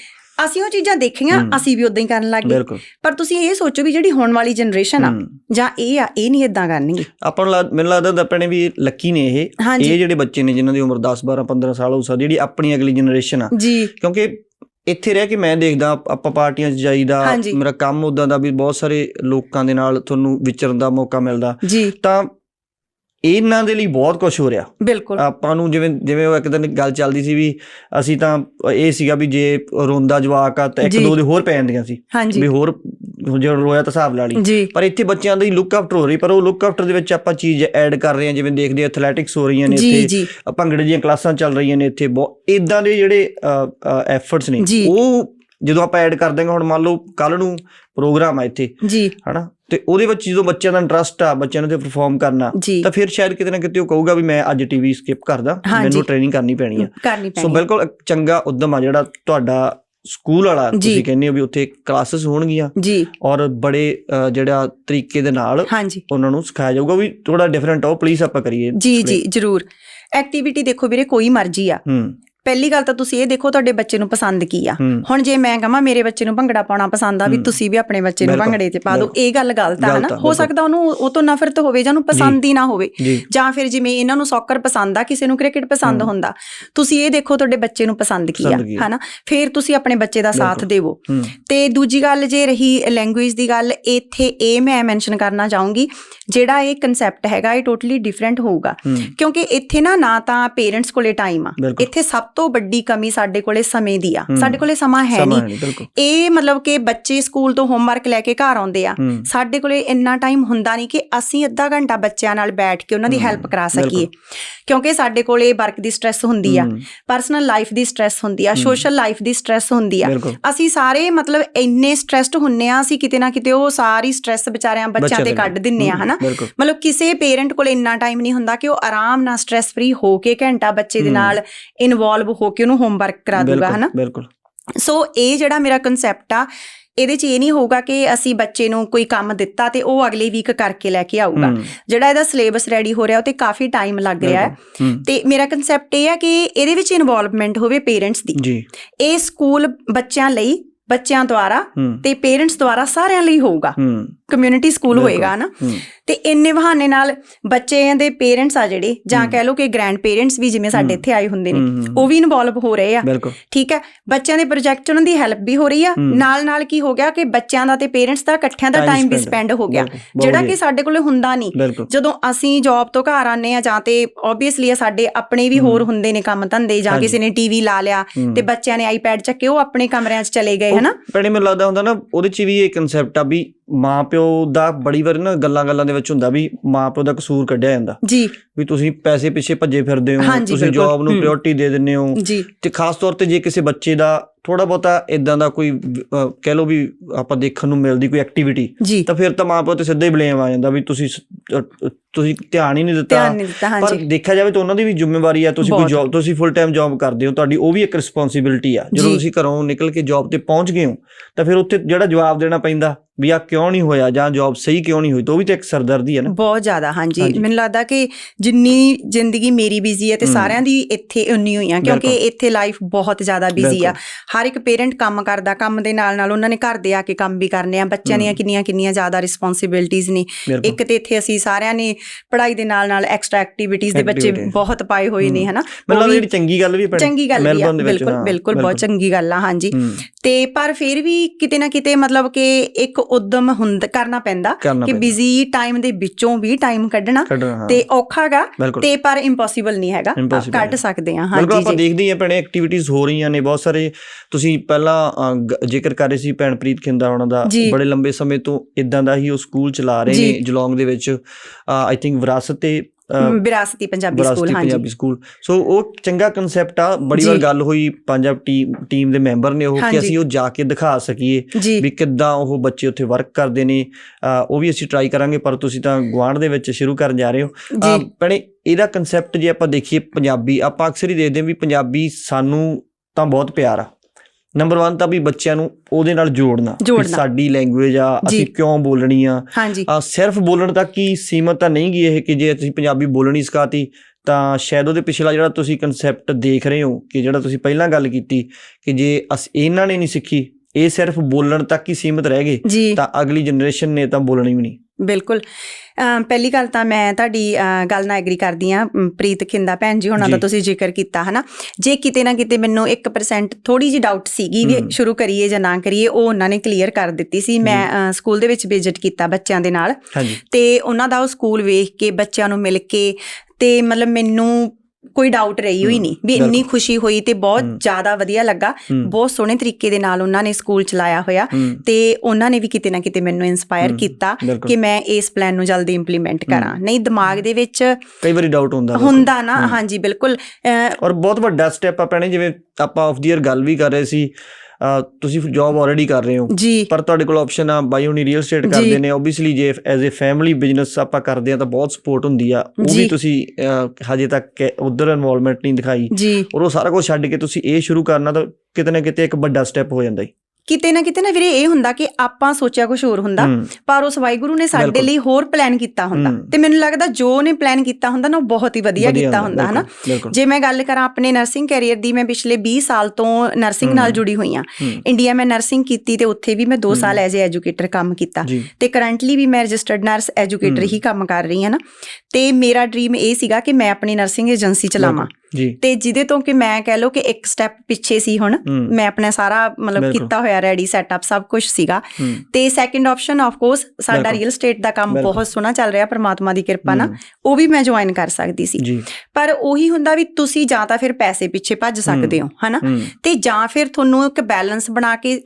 ਅਸੀਂ ਉਹ ਚੀਜ਼ਾਂ ਦੇਖੀਆਂ। ਅਸੀਂ ਵੀ ਉਦਾਂ ਹੀ ਕਰਨ ਲੱਗ ਗਏ। ਪਰ ਤੁਸੀਂ ਇਹ ਸੋਚੋ ਵੀ ਜਿਹੜੀ ਹੁਣ ਵਾਲੀ ਜਨਰੇਸ਼ਨ ਆ। ਜਾਂ ਇਹ ਆ ਇਹ ਨਹੀਂ ਇਦਾਂ ਕਰਨਗੇ। ਆਪਾਂ ਨੂੰ ਮੈਨੂੰ ਲੱਗਦਾ ਆਪਣੇ ਵੀ ਲੱਕੀ ਨੇ ਇਹ। ਇਹ ਜਿਹੜੇ ਬੱਚੇ ਨੇ ਜਿਨ੍ਹਾਂ ਦੀ ਉਮਰ 10 12 15 ਸਾਲ ਹੋ ਸਕਦੀ ਜਿਹੜੀ ਆਪਣੀ ਅਗਲੀ ਜਨਰੇਸ਼ਨ ਆ। ਜੀ। ਕਿਉਂਕਿ ਇੱਥੇ ਰਹਿ ਕੇ ਮੈਂ ਦੇਖਦਾ ਆਪਾਂ ਪਾਰਟੀਆਂ 'ਚ ਜਾਈਦਾ। ਮੇਰਾ ਕੰਮ ਉਦਾਂ ਦਾ ਵੀ ਬਹੁਤ ਸਾਰੇ ਲੋਕਾਂ ਦੇ ਨਾਲ ਤੁਹਾਨੂੰ ਵਿਚਰਨ ਦਾ ਮੌਕਾ ਮਿਲਦਾ। ਤਾਂ ਇਹਨਾਂ ਦੇ ਲਈ ਬਹੁਤ ਕੁਝ ਹੋ ਰਿਹਾ। ਬਿਲਕੁਲ। ਆਪਾਂ ਨੂੰ ਜਿਵੇਂ ਜਿਵੇਂ ਉਹ ਇੱਕ ਦਿਨ ਗੱਲ ਚੱਲਦੀ ਸੀ ਵੀ ਅਸੀਂ ਤਾਂ ਇਹ ਸੀਗਾ ਵੀ ਜੇ ਰੋਂਦਾ ਜਵਾਕ ਆ ਤਾਂ ਇੱਕ। ਦੋ ਦੇ ਹੋਰ ਪੈ ਜਾਂਦੀਆਂ ਸੀ। ਵੀ ਹੋਰ ਜੇ ਰੋਇਆ ਤਾਂ ਹਿਸਾਬ ਲਾ ਲਈ। ਪਰ ਇੱਥੇ ਬੱਚਿਆਂ ਦੀ ਲੁੱਕ ਆਫਟਰ ਹੋ ਰਹੀ ਪਰ ਉਹ ਲੁੱਕ ਆਫਟਰ ਦੇ ਵਿੱਚ ਆਪਾਂ ਚੀਜ਼ ਐਡ ਕਰ ਰਹੇ ਹਾਂ ਜਿਵੇਂ ਦੇਖਦੇ ਐਥਲੈਟਿਕਸ ਹੋ ਰਹੀਆਂ ਨੇ ਇੱਥੇ। ਭੰਗੜੇ ਦੀਆਂ ਕਲਾਸਾਂ ਚੱਲ ਰਹੀਆਂ ਨੇ ਇੱਥੇ। ਬਹੁਤ ਇਦਾਂ ਦੇ ਜਿਹੜੇ ਐਫਰਟਸ ਨੇ। ਉਹ ਜਦੋਂ ਆਪਾਂ ਐਡ ਕਰ ਦਾਂਗੇ ਹੁਣ ਮੰਨ ਲਓ ਕੱਲ ਨੂੰ ਪ੍ਰੋਗਰਾਮ ਆ ਇੱਥੇ। ਜੀ। ਹਨਾ? ਤੇ ਉਹਦੇ ਵਿੱਚ ਜਦੋਂ ਬੱਚਿਆਂ ਦਾ ਇੰਟਰਸਟ ਆ ਬੱਚਿਆਂ ਨੂੰ ਤੇ ਪਰਫਾਰਮ ਕਰਨਾ ਤਾਂ ਫਿਰ ਸ਼ਾਇਦ ਕਿਤੇ ਨਾ ਕਿਤੇ ਉਹ ਕਹੂਗਾ ਵੀ ਮੈਂ ਅੱਜ ਟੀਵੀ ਸਕਿਪ ਕਰਦਾ। ਮੈਨੂੰ ਟ੍ਰੇਨਿੰਗ ਕਰਨੀ ਪੈਣੀ ਆ। ਸੋ ਬਿਲਕੁਲ ਚੰਗਾ ਉਦਮ ਆ ਜਿਹੜਾ ਤੁਹਾਡਾ ਸਕੂਲ ਵਾਲਾ। ਤੁਸੀਂ ਕਹਿੰਦੇ ਹੋ ਵੀ ਉੱਥੇ ਕਲਾਸਿਸ ਹੋਣਗੀਆਂ। ਜੀ। ਔਰ ਬੜੇ ਜਿਹੜਾ ਤਰੀਕੇ ਦੇ ਨਾਲ ਉਹਨਾਂ ਨੂੰ ਸਿਖਾਇਆ ਜਾਊਗਾ ਵੀ ਥੋੜਾ ਡਿਫਰੈਂਟ ਆ ਉਹ ਪਲੀਜ਼ ਆਪਾਂ ਕਰੀਏ ਜੀ ਜੀ ਜਰੂਰ। ਐਕਟੀਵਿਟੀ ਦੇਖੋ ਵੀਰੇ ਕੋਈ ਮਰਜ਼ੀ ਆ। ਹੂੰ। ਪਹਿਲੀ ਗੱਲ ਤਾਂ ਤੁਸੀਂ ਇਹ ਦੇਖੋ ਤੁਹਾਡੇ ਬੱਚੇ ਨੂੰ ਪਸੰਦ ਕੀ ਆ। ਹੁਣ ਜੇ ਮੈਂ ਕਹਾਂ ਮੇਰੇ ਬੱਚੇ ਨੂੰ ਭੰਗੜਾ ਪਾਉਣਾ ਪਸੰਦ ਆ ਵੀ। ਤੁਸੀਂ ਵੀ ਆਪਣੇ ਬੱਚੇ ਨੂੰ ਭੰਗੜੇ 'ਚ ਪਾ ਦਿਓ। ਇਹ ਗੱਲ ਗਲਤ ਆ ਆ, ਹੋ। ਸਕਦਾ ਉਹਨੂੰ ਉਹ ਤੋਂ ਨਫ਼ਰਤ ਹੋਵੇ ਜਾਂ ਉਹਨੂੰ ਪਸੰਦ ਹੀ ਨਾ ਹੋਵੇ। ਜੀ। ਫਿਰ ਜਿਵੇਂ ਇਹਨਾਂ ਨੂੰ ਸੌਕਰ ਪਸੰਦ ਆ ਕਿਸੇ ਨੂੰ ਕ੍ਰਿਕਟ ਪਸੰਦ। ਹੁੰਦਾ। ਤੁਸੀਂ ਇਹ ਦੇਖੋ ਤੁਹਾਡੇ ਬੱਚੇ ਨੂੰ ਪਸੰਦ ਕੀ ਆ। ਹਨਾ? ਫਿਰ ਤੁਸੀਂ ਆਪਣੇ ਬੱਚੇ ਦਾ ਸਾਥ। ਦੇਵੋ। ਤੇ ਦੂਜੀ ਗੱਲ ਜੇ ਰਹੀ ਲੈਂਗੁਏਜ ਦੀ ਗੱਲ ਇੱਥੇ ਇਹ ਮੈਂ ਮੈਂਸ਼ਨ ਕਰਨਾ ਚਾਹੂੰਗੀ ਜਿਹੜਾ ਇਹ ਕਨਸੈਪਟ ਹੈਗਾ ਇਹ ਟੋਟਲੀ ਡਿਫਰੈਂਟ ਹੋਊਗਾ। ਕਿਉਂਕਿ ਇੱਥੇ ਨਾ ਨਾ ਤਾਂ ਪੇਰੈਂਟਸ ਕੋਲੇ ਟਾਈਮ ਆ। ਇੱਥੇ ਸਭ ਤੋਂ ਵੱਡੀ ਕਮੀ ਸਾਡੇ ਕੋਲੇ ਸਮੇਂ ਦੀ ਆ। ਸਾਡੇ ਕੋਲੇ ਸਮਾਂ ਹੈ ਨਹੀਂ। ਇਹ ਮਤਲਬ ਕਿ ਬੱਚੇ ਸਕੂਲ ਤੋਂ ਹੋਮਵਰਕ ਲੈ ਕੇ ਘਰ ਆਉਂਦੇ ਆ। ਸਾਡੇ ਕੋਲੇ ਇੰਨਾ ਟਾਈਮ ਹੁੰਦਾ ਨਹੀਂ ਕਿ ਅਸੀਂ ਅੱਧਾ ਘੰਟਾ ਬੱਚਿਆਂ ਨਾਲ ਬੈਠ ਕੇ ਉਹਨਾਂ ਦੀ ਹੈਲਪ ਕਰਾ। ਸਕੀਏ। ਕਿਉਂਕਿ ਸਾਡੇ ਕੋਲੇ ਵਰਕ ਦੀ ਸਟ੍ਰੈਸ ਹੁੰਦੀ ਆ। ਪਰਸਨਲ ਲਾਈਫ ਦੀ ਸਟ੍ਰੈਸ ਹੁੰਦੀ ਆ। ਸੋਸ਼ਲ ਲਾਈਫ ਦੀ ਸਟ੍ਰੈਸ ਹੁੰਦੀ ਆ। ਅਸੀਂ ਸਾਰੇ ਮਤਲਬ ਇੰਨੇ ਸਟ੍ਰੈਸਡ ਹੁੰਨੇ ਆ ਅਸੀਂ ਕਿਤੇ ਨਾ ਕਿਤੇ ਉਹ ਸਾਰੀ ਸਟ੍ਰੈਸ ਵਿਚਾਰਿਆਂ ਬੱਚਿਆਂ ਤੇ। ਕੱਢ ਦਿੰਨੇ ਆ ਹਨਾ? ਮਤਲਬ ਕਿਸੇ ਪੇਰੈਂਟ ਕੋਲ ਇੰਨਾ ਟਾਈਮ ਨਹੀਂ ਹੁੰਦਾ ਕਿ ਉਹ ਆਰਾਮ ਨਾਲ ਸਟ੍ਰੈਸ ਫ੍ਰੀ ਹੋ ਕੇ ਘੰਟਾ ਬੱਚੇ ਦੇ। ਨਾਲ ਇਨਵੋਲਵ ਹੋ ਕੇ ਉਹਨੂੰ ਹੋਮਵਰਕ ਕਰਾ ਦੂਗਾ ਹਨਾ? ਬਿਲਕੁਲ। ਸੋ ਇਹ ਜਿਹੜਾ ਮੇਰਾ ਕਨਸੈਪਟ ਆ ਇਹਦੇ 'ਚ ਇਹ ਨਹੀਂ ਹੋਊਗਾ ਕਿ ਅਸੀਂ ਬੱਚੇ ਨੂੰ ਕੋਈ ਕੰਮ ਦਿੱਤਾ ਤੇ ਉਹ ਅਗਲੇ ਵੀਕ ਕਰਕੇ ਲੈ ਕੇ ਆਊਗਾ। ਜਿਹੜਾ ਇਹਦਾ ਸਿਲੇਬਸ ਰੈਡੀ ਹੋ ਰਿਹਾ ਉਹ ਤੇ ਕਾਫੀ ਟਾਈਮ ਲੱਗ ਰਿਹਾ ਹੈ। ਤੇ ਮੇਰਾ ਕਨਸੈਪਟ ਇਹ ਹੈ ਕਿ ਇਹਦੇ ਵਿੱਚ ਇਨਵੋਲਵਮੈਂਟ ਹੋਵੇ ਪੇਰੈਂਟਸ ਦੀ। ਜੀ। ਇਹ ਸਕੂਲ ਬੱਚਿਆਂ ਲਈ ਬੱਚਿਆਂ ਦੁਆਰਾ ਤੇ ਪੇਰੈਂਟਸ ਦੁਆਰਾ ਸਾਰਿਆਂ ਲਈ ਹੋਊਗਾ। Community school. ਹੋਏਗਾ ਨਾ ਤੇ ਇੰਨੇ ਬਹਾਨੇ ਨਾਲ ਬੱਚਿਆਂ ਦੇ ਪੇਰੈਂਟਸ ਆ ਜਿਹੜੇ ਜਾਂ। ਕਹਿ ਲਓ ਕਿ ਗ੍ਰੈਂਡ ਪੇਰੈਂਟਸ ਵੀ ਜਿਵੇਂ ਸਾਡੇ। ਇੱਥੇ ਆਏ ਹੁੰਦੇ ਨੇ ਉਹ ਵੀ ਇਨਵੋਲਵ ਹੋ ਰਹੇ ਆ ਠੀਕ ਹੈ ਬੱਚਿਆਂ ਦੇ ਪ੍ਰੋਜੈਕਟ ਉਹਨਾਂ ਦੀ ਹੈਲਪ ਵੀ ਹੋ ਰਹੀ ਆ। ਨਾਲ ਨਾਲ ਕੀ ਹੋ ਗਿਆ ਕਿ ਬੱਚਿਆਂ ਦਾ ਤੇ ਪੇਰੈਂਟਸ ਦਾ ਇਕੱਠਿਆਂ ਦਾ ਟਾਈਮ ਵੀ ਸਪੈਂਡ ਹੋ ਗਿਆ ਜਿਹੜਾ। ਕਿ ਸਾਡੇ ਕੋਲੇ ਹੁੰਦਾ ਨਹੀਂ ਜਦੋਂ ਅਸੀਂ ਜੌਬ ਤੋਂ ਘਰ ਆਨੇ ਆ ਜਾਂ ਤੇ ਆਬਵੀਅਸਲੀ ਸਾਡੇ ਆਪਣੇ ਵੀ। ਹੋਰ ਹੁੰਦੇ ਨੇ ਕੰਮ ਧੰਦੇ ਜਾਂ। ਕਿਸੇ ਨੇ ਟੀਵੀ ਲਾ ਲਿਆ। ਤੇ ਬੱਚਿਆਂ ਨੇ ਆਈਪੈਡ ਚੱਕੇ ਉਹ ਆਪਣੇ ਕਮਰਿਆਂ 'ਚ ਚਲੇ ਗਏ ਹਨਾ ਭੈਣੇ ਮੈਨੂੰ ਲੱਗਦਾ ਹੁੰਦਾ ਨਾ ਉਹਦੇ ਚ ਵੀ ਇਹ ਕਨਸੈਪਟ ਆ ਵੀ ਮਾਂ ਪਿਓ ਦਾ ਬੜੀ ਵਾਰ ਨਾ ਗੱਲਾਂ ਗੱਲਾਂ ਦੇ ਵਿੱਚ ਹੁੰਦਾ ਵੀ ਮਾਂ ਪਿਓ ਦਾ ਕਸੂਰ ਕੱਢਿਆ ਜਾਂਦਾ ਜੀ ਵੀ ਤੁਸੀਂ ਪੈਸੇ ਪਿੱਛੇ ਭੱਜੇ ਫਿਰਦੇ ਹੋ ਤੁਸੀਂ। ਜੌਬ ਨੂੰ। ਪ੍ਰਾਇੋਰਟੀ ਦੇ ਦਿੰਦੇ ਹੋ ਤੇ ਖਾਸ ਤੌਰ ਤੇ ਜੇ ਕਿਸੇ ਬੱਚੇ ਦਾ ਥੋੜਾ ਬਹੁਤਾ ਇਦਾਂ ਦਾ ਕੋਈ ਕਹਿ ਲਓ ਵੀ ਆਪਾਂ ਦੇਖਣ ਨੂੰ ਮਿਲਦੀ ਕੋਈ ਐਕਟੀਵਿਟੀ ਤਾਂ ਫਿਰ ਤਾਂ ਮਾਂ ਪਿਓ ਤੇ ਸਿੱਧਾ ਹੀ ਬਲੇਮ ਆ ਜਾਂਦਾ ਵੀ ਤੁਸੀਂ ਤੁਸੀਂ ਧਿਆਨ ਹੀ ਨਹੀਂ ਦਿੱਤਾ ਪਰ ਦੇਖਿਆ ਜਾਵੇ ਤਾਂ ਉਹਨਾਂ ਦੀ ਵੀ ਜ਼ਿੰਮੇਵਾਰੀ ਆ ਤੁਸੀਂ ਕੋਈ। ਜੌਬ ਤੁਸੀਂ ਫੁੱਲ ਟਾਈਮ ਜੌਬ ਕਰਦੇ ਹੋ ਤੁਹਾਡੀ ਉਹ ਵੀ ਇੱਕ ਰਿਸਪੌਂਸਿਬਿਲਟੀ ਆ ਜਦੋਂ। ਤੁਸੀਂ ਘਰੋਂ ਨਿਕਲ ਕੇ ਜੌਬ ਤੇ ਪਹੁੰਚ ਗਏ ਹੋ ਤਾਂ ਫਿਰ ਉੱਥੇ ਜਿਹੜਾ ਜਵਾਬ ਦੇਣਾ ਪੈਂਦਾ ਵੀ ਆ ਕਿਉਂ ਨਹੀਂ ਹੋਇਆ ਜਾਂ ਜੌਬ ਸਹੀ ਕਿਉਂ ਨਹੀਂ ਹੋਈ ਤਾਂ ਉਹ ਵੀ ਤਾਂ ਇੱਕ ਸਰਦਰਦੀ ਹੈ ਨਾ ਬਹੁਤ ਜ਼ਿਆਦਾ ਹਾਂਜੀ। ਮੈਨੂੰ ਲੱਗਦਾ ਕਿ ਜਿੰਨੀ ਜ਼ਿੰਦਗੀ ਮੇਰੀ ਬਿਜ਼ੀ ਹੈ ਤੇ। ਸਾਰਿਆਂ ਦੀ ਇੱਥੇ ਉਨੀ ਹੋਈ ਆ ਕਿਉਂਕਿ। ਇੱਥੇ ਲਾਈਫ ਬਹੁਤ ਜ਼ਿਆਦਾ ਬਿਜ਼ੀ ਆ। ਹਰ ਇੱਕ ਪੇਰੈਂਟ ਕੰਮ ਕਰਦਾ ਕੰਮ ਦੇ ਨਾਲ ਨਾਲ ਉਹਨਾਂ ਨੇ ਘਰ ਦੇ ਆ ਕੇ ਕੰਮ ਵੀ ਕਰਨੇ ਆ ਬੱਚਿਆਂ ਦੀਆਂ। ਕਿੰਨੀਆਂ ਕਿੰਨੀਆਂ ਜ਼ਿਆਦਾ ਰਿਸਪੌਂਸਿਬਿਲਟੀਆਂ ਨੇ ਬਿਲਕੁਲ। ਇੱਕ ਤੇ ਇੱਥੇ ਅਸੀਂ ਸਾਰਿਆਂ ਨੇ ਪੜ੍ਹਾਈ ਦੇ ਨਾਲ ਨਾਲ ਐਕਸਟਰਾ ਐਕਟੀਵਿਟੀਜ਼ ਦੇ ਬੱਚੇ। ਬਹੁਤ ਪਾਏ ਹੋਏ ਨੇ। ਹਨਾ ਵੀ ਜਿਹੜੀ ਚੰਗੀ ਗੱਲ ਵੀ ਚੰਗੀ ਗੱਲ ਵੀ ਆ ਬਿਲਕੁਲ ਬਿਲਕੁਲ ਬਹੁਤ ਚੰਗੀ ਗੱਲ ਆ ਹਾਂਜੀ ਤੇ ਪਰ ਫਿਰ ਵੀ ਕਿਤੇ ਨਾ ਕਿਤੇ ਮਤਲਬ ਕਿ ਇੱਕ ਉਦਮ ਹੁੰਦਾ ਕਰਨਾ ਪੈਂਦਾ ਕਿ। ਬਿਜ਼ੀ ਟਾਈਮ ਦੇ ਵਿੱਚੋਂ ਵੀ ਟਾਈਮ ਕੱਢਣਾ ਤੇ ਔਖਾਗਾ ਬਿਲਕੁਲ ਤੇ ਪਰ ਇੰਪੋਸੀਬਲ ਨਹੀਂ ਹੈਗਾ ਕੱਢ। ਸਕਦੇ ਬਿਲਕੁਲ ਹਾਂਜੀ ਆਪਾਂ ਜੀ ਦੇਖਦੇ ਹੀ ਆ ਭੈਣੇ ਐਕਟੀਵਿਟੀਆਂ ਹੋ ਰਹੀਆਂ ਨੇ ਬਹੁਤ ਸਾਰੇ ਤੁਸੀਂ ਪਹਿਲਾਂ ਜ਼ਿਕਰ ਕਰ ਰਹੇ ਸੀ ਭੈਣ ਪ੍ਰੀਤ ਖਿੰਦਾ ਉਹਨਾਂ ਦਾ। ਬੜੇ ਲੰਬੇ ਸਮੇਂ ਤੋਂ ਇਦਾਂ ਦਾ ਹੀ ਉਹ ਸਕੂਲ ਚਲਾ ਰਹੇ। ਨੇ ਜਲੌਂਗ ਦੇ ਵਿੱਚ ਆਈ ਥਿੰਕ ਵਿਰਾਸਤ ਤੇ ਵਿਰਾਸਤੀ ਪੰਜਾਬੀ ਸਕੂਲ ਹਾਂਜੀ ਪੰਜਾਬੀ ਸਕੂਲ ਸੋ ਉਹ ਚੰਗਾ ਕਨਸੈਪਟ ਆ ਬੜੀ। ਵਾਰ ਗੱਲ ਹੋਈ ਪੰਜਾਬ ਟੀਮ ਟੀਮ ਦੇ ਮੈਂਬਰ ਨੇ ਉਹ ਕਿ। ਅਸੀਂ ਉਹ ਜਾ ਕੇ ਦਿਖਾ ਸਕੀਏ ਵੀ ਕਿੱਦਾਂ ਉਹ ਬੱਚੇ ਉੱਥੇ ਵਰਕ ਕਰਦੇ ਨੇ ਉਹ ਵੀ ਅਸੀਂ ਟਰਾਈ ਕਰਾਂਗੇ ਪਰ ਤੁਸੀਂ ਤਾਂ ਗੁਆਂਢ ਦੇ ਵਿੱਚ ਸ਼ੁਰੂ ਕਰਨ ਜਾ ਰਹੇ ਹੋ ਭੈਣੇ ਇਹਦਾ ਕਨਸੈਪਟ ਜੇ ਆਪਾਂ ਦੇਖੀਏ ਪੰਜਾਬੀ ਆਪਾਂ ਅਕਸਰ ਹੀ ਦੇਖਦੇ ਹਾਂ ਵੀ ਪੰਜਾਬੀ ਸਾਨੂੰ ਤਾਂ ਬਹੁਤ ਪਿਆਰ ਆ ਨੰਬਰ 1 ਤਾਂ ਵੀ ਬੱਚਿਆਂ ਨੂੰ ਉਹਦੇ ਨਾਲ ਜੋੜਨਾ ਜੋੜਨਾ। ਸਾਡੀ ਲੈਂਗੁਏਜ ਆ ਅਸੀਂ। ਕਿਉਂ ਬੋਲਣੀ ਆ ਸਿਰਫ ਬੋਲਣ ਤੱਕ ਹੀ ਸੀਮਤ ਤਾਂ ਨਹੀਂ ਗਈ ਇਹ ਕਿ ਜੇ ਤੁਸੀਂ ਪੰਜਾਬੀ ਬੋਲਣੀ ਸਿਖਾਤੀ ਤਾਂ ਸ਼ਾਇਦ ਉਹਦੇ ਪਿਛਲਾ ਜਿਹੜਾ ਤੁਸੀਂ ਕਨਸੈਪਟ ਦੇਖ ਰਹੇ ਹੋ ਕਿ ਜਿਹੜਾ ਤੁਸੀਂ ਪਹਿਲਾਂ ਗੱਲ ਕੀਤੀ ਕਿ ਜੇ ਅਸ ਇਹਨਾਂ ਨੇ ਨਹੀਂ ਸਿੱਖੀ ਇਹ ਸਿਰਫ ਬੋਲਣ ਤੱਕ ਹੀ ਸੀਮਤ ਰਹਿ ਗਏ ਤਾਂ ਅਗਲੀ ਜਨਰੇਸ਼ਨ ਨੇ ਤਾਂ ਬੋਲਣੀ ਵੀ ਨਹੀਂ ਬਿਲਕੁਲ। ਪਹਿਲੀ ਗੱਲ ਤਾਂ ਮੈਂ ਤੁਹਾਡੀ ਗੱਲ ਨਾਲ ਐਗਰੀ ਕਰਦੀ ਆ ਪ੍ਰੀਤ ਖਿੰਦਾ ਭੈਣ ਜੀ ਉਹਨਾਂ ਦਾ ਜੀ। ਤੁਸੀਂ ਜ਼ਿਕਰ ਕੀਤਾ ਹਨਾ? ਜੇ ਕਿਤੇ ਨਾ ਕਿਤੇ ਮੈਨੂੰ 1% ਥੋੜੀ ਜਿਹੀ ਡਾਊਟ ਸੀਗੀ ਵੀ। ਸ਼ੁਰੂ ਕਰੀਏ ਜਾਂ ਨਾ ਕਰੀਏ ਉਹ ਉਹਨਾਂ ਨੇ ਕਲੀਅਰ ਕਰ ਦਿੱਤੀ ਸੀ। ਮੈਂ ਸਕੂਲ ਦੇ ਵਿੱਚ ਵਿਜ਼ਿਟ ਕੀਤਾ ਬੱਚਿਆਂ ਦੇ ਨਾਲ। ਤੇ ਉਹਨਾਂ ਦਾ ਉਹ ਸਕੂਲ ਵੇਖ ਕੇ ਬੱਚਿਆਂ ਨੂੰ ਮਿਲ ਕੇ ਤੇ ਮਤਲਬ ਮੈਨੂੰ ਕੋਈ ਡਾਊਟ ਰਹੀ ਹੋਈ ਨਹੀਂ ਵੀ ਇੰਨੀ। ਖੁਸ਼ੀ ਹੋਈ ਤੇ ਬਹੁਤ। ਜ਼ਿਆਦਾ ਵਧੀਆ ਲੱਗਾ ਬਹੁਤ ਸੋਹਣੇ ਤਰੀਕੇ ਦੇ ਨਾਲ ਉਹਨਾਂ ਨੇ ਸਕੂਲ ਚਲਾਇਆ ਹੋਇਆ ਤੇ ਉਹਨਾਂ ਨੇ ਵੀ ਕਿਤੇ ਨਾ ਕਿਤੇ ਮੈਨੂੰ ਇਨਸਪਾਇਰ ਕੀਤਾ ਕਿ ਮੈਂ ਇਸ ਪਲਾਨ ਨੂੰ ਜਲਦੀ ਇੰਪਲੀਮੈਂਟ ਕਰਾਂ ਨਹੀਂ ਦਿਮਾਗ ਦੇ ਵਿੱਚ ਕਈ ਵਾਰੀ ਡਾਊਟ ਹੁੰਦਾ। ਹੁੰਦਾ ਨਾ। ਹਾਂਜੀ ਬਿਲਕੁਲ ਔਰ ਬਹੁਤ ਵੱਡਾ ਸਟੈਪ ਆ ਪੈਣੇ ਜਿਵੇਂ ਆਪਾਂ ਆਫ ਦੀ ਈਅਰ ਗੱਲ ਵੀ ਕਰ ਰਹੇ ਸੀ ਤੁਸੀਂ ਜੌਬ ਆਲਰੇਡੀ ਕਰ ਰਹੇ ਹੋ। ਪਰ ਤੁਹਾਡੇ ਕੋਲ ਆਪਸ਼ਨ ਆ ਬਾਈ ਹੁਣੀ ਰੀਅਲ ਏਸਟੇਟ। ਕਰਦੇ ਨੇ। ਓਬਵੀਅਸਲੀ ਜੇ ਐਜ਼ ਅ ਫੈਮਿਲੀ ਬਿਜ਼ਨਸ ਆਪਾਂ ਕਰਦੇ ਆ ਤਾਂ ਬਹੁਤ ਸਪੋਰਟ ਹੁੰਦੀ ਆ। ਉਹ। ਵੀ ਤੁਸੀਂ ਹਜੇ ਤੱਕ ਉਧਰ ਇਨਵੋਲਵਮੈਂਟ ਨਹੀਂ ਦਿਖਾਈ। ਔਰ ਉਹ ਸਾਰਾ ਕੁਝ ਛੱਡ ਕੇ ਤੁਸੀਂ ਇਹ ਸ਼ੁਰੂ ਕਰਨਾ ਤਾਂ ਕਿਤੇ ਨਾ ਕਿਤੇ ਇੱਕ ਵੱਡਾ ਸਟੈਪ ਹੋ ਜਾਂਦਾ ਹੈ ਕਿਤੇ ਨਾ ਕਿਤੇ ਨਾ ਵੀਰੇ ਇਹ ਹੁੰਦਾ ਕਿ ਆਪਾਂ ਸੋਚਿਆ ਕੁਝ ਹੋਰ ਹੁੰਦਾ ਪਰ ਉਸ ਵਾਹਿਗੁਰੂ ਨੇ ਸਾਡੇ। ਲਈ ਹੋਰ ਪਲਾਨ ਕੀਤਾ ਹੁੰਦਾ। ਤੇ ਮੈਨੂੰ ਲੱਗਦਾ ਜੋ ਉਹਨੇ ਪਲਾਨ ਕੀਤਾ ਹੁੰਦਾ ਨਾ ਉਹ ਬਹੁਤ ਹੀ ਵਧੀਆ ਕੀਤਾ ਹੁੰਦਾ ਹਨਾ ਜੇ ਮੈਂ ਗੱਲ ਕਰਾਂ ਆਪਣੇ ਨਰਸਿੰਗ ਕੈਰੀਅਰ ਦੀ ਮੈਂ ਪਿਛਲੇ 20 ਸਾਲ ਤੋਂ ਨਰਸਿੰਗ ਨਾਲ। ਜੁੜੀ ਹੋਈ ਹੂੰ, ਇੰਡੀਆ ਮੈਂ ਨਰਸਿੰਗ ਕੀਤੀ ਤੇ ਉੱਥੇ ਵੀ ਮੈਂ 2 ਹਮ। ਸਾਲ ਐਜ਼ ਅ ਐਜੂਕੇਟਰ ਕੰਮ ਕੀਤਾ ਤੇ ਕਰੰਟਲੀ ਵੀ ਮੈਂ ਰਜਿਸਟਰਡ ਨਰਸ ਐਜੂਕੇਟਰ। ਹੀ ਕੰਮ ਕਰ ਰਹੀ ਹਾਂ ਨਾ ਤੇ ਮੇਰਾ ਡ੍ਰੀਮ ਇਹ ਸੀਗਾ ਕਿ ਮੈਂ ਆਪਣੀ ਨਰਸਿੰਗ ਏਜੰਸੀ ਚਲਾਵਾਂ ਤੇ ਜਿਹਦੇ ਤੋਂ ਕਿ ਮੈਂ ਕਹਿ ਲਓ ਕਿ ਇੱਕ ਸਟੈਪ ਪਿੱਛੇ ਸੀ ਹੁਣ ਮੈਂ ਆਪਣਾ ਸਾਰਾ ਮਤਲਬ। ਕੀਤਾ ਹੋਇਆ ਰੈਡੀ ਸੈਟਅਪ ਸਭ ਕੁਝ ਸੀਗਾ। ਤੇ ਸੈਕੰਡ ਆਪਸ਼ਨ ਆਫ ਕੋਰਸ ਸਾਡਾ। ਰੀਅਲ ਸਟੇਟ ਦਾ ਕੰਮ। ਬਹੁਤ ਸੋਹਣਾ ਚੱਲ ਰਿਹਾ ਪ੍ਰਮਾਤਮਾ ਦੀ ਕਿਰਪਾ ਨਾਲ। ਉਹ ਵੀ ਮੈਂ ਜੁਆਇਨ ਕਰ ਸਕਦੀ ਸੀ। ਪਰ ਉਹੀ ਹੁੰਦਾ ਵੀ ਤੁਸੀਂ ਜਾਂ ਤਾਂ ਫਿਰ ਪੈਸੇ ਪਿੱਛੇ ਭੱਜ ਸਕਦੇ ਹੋ ਹਨਾ? ਤੇ ਜਾਂ ਫਿਰ ਤੁਹਾਨੂੰ ਇੱਕ ਬੈਲੈਂਸ ਬਣਾ ਕੇ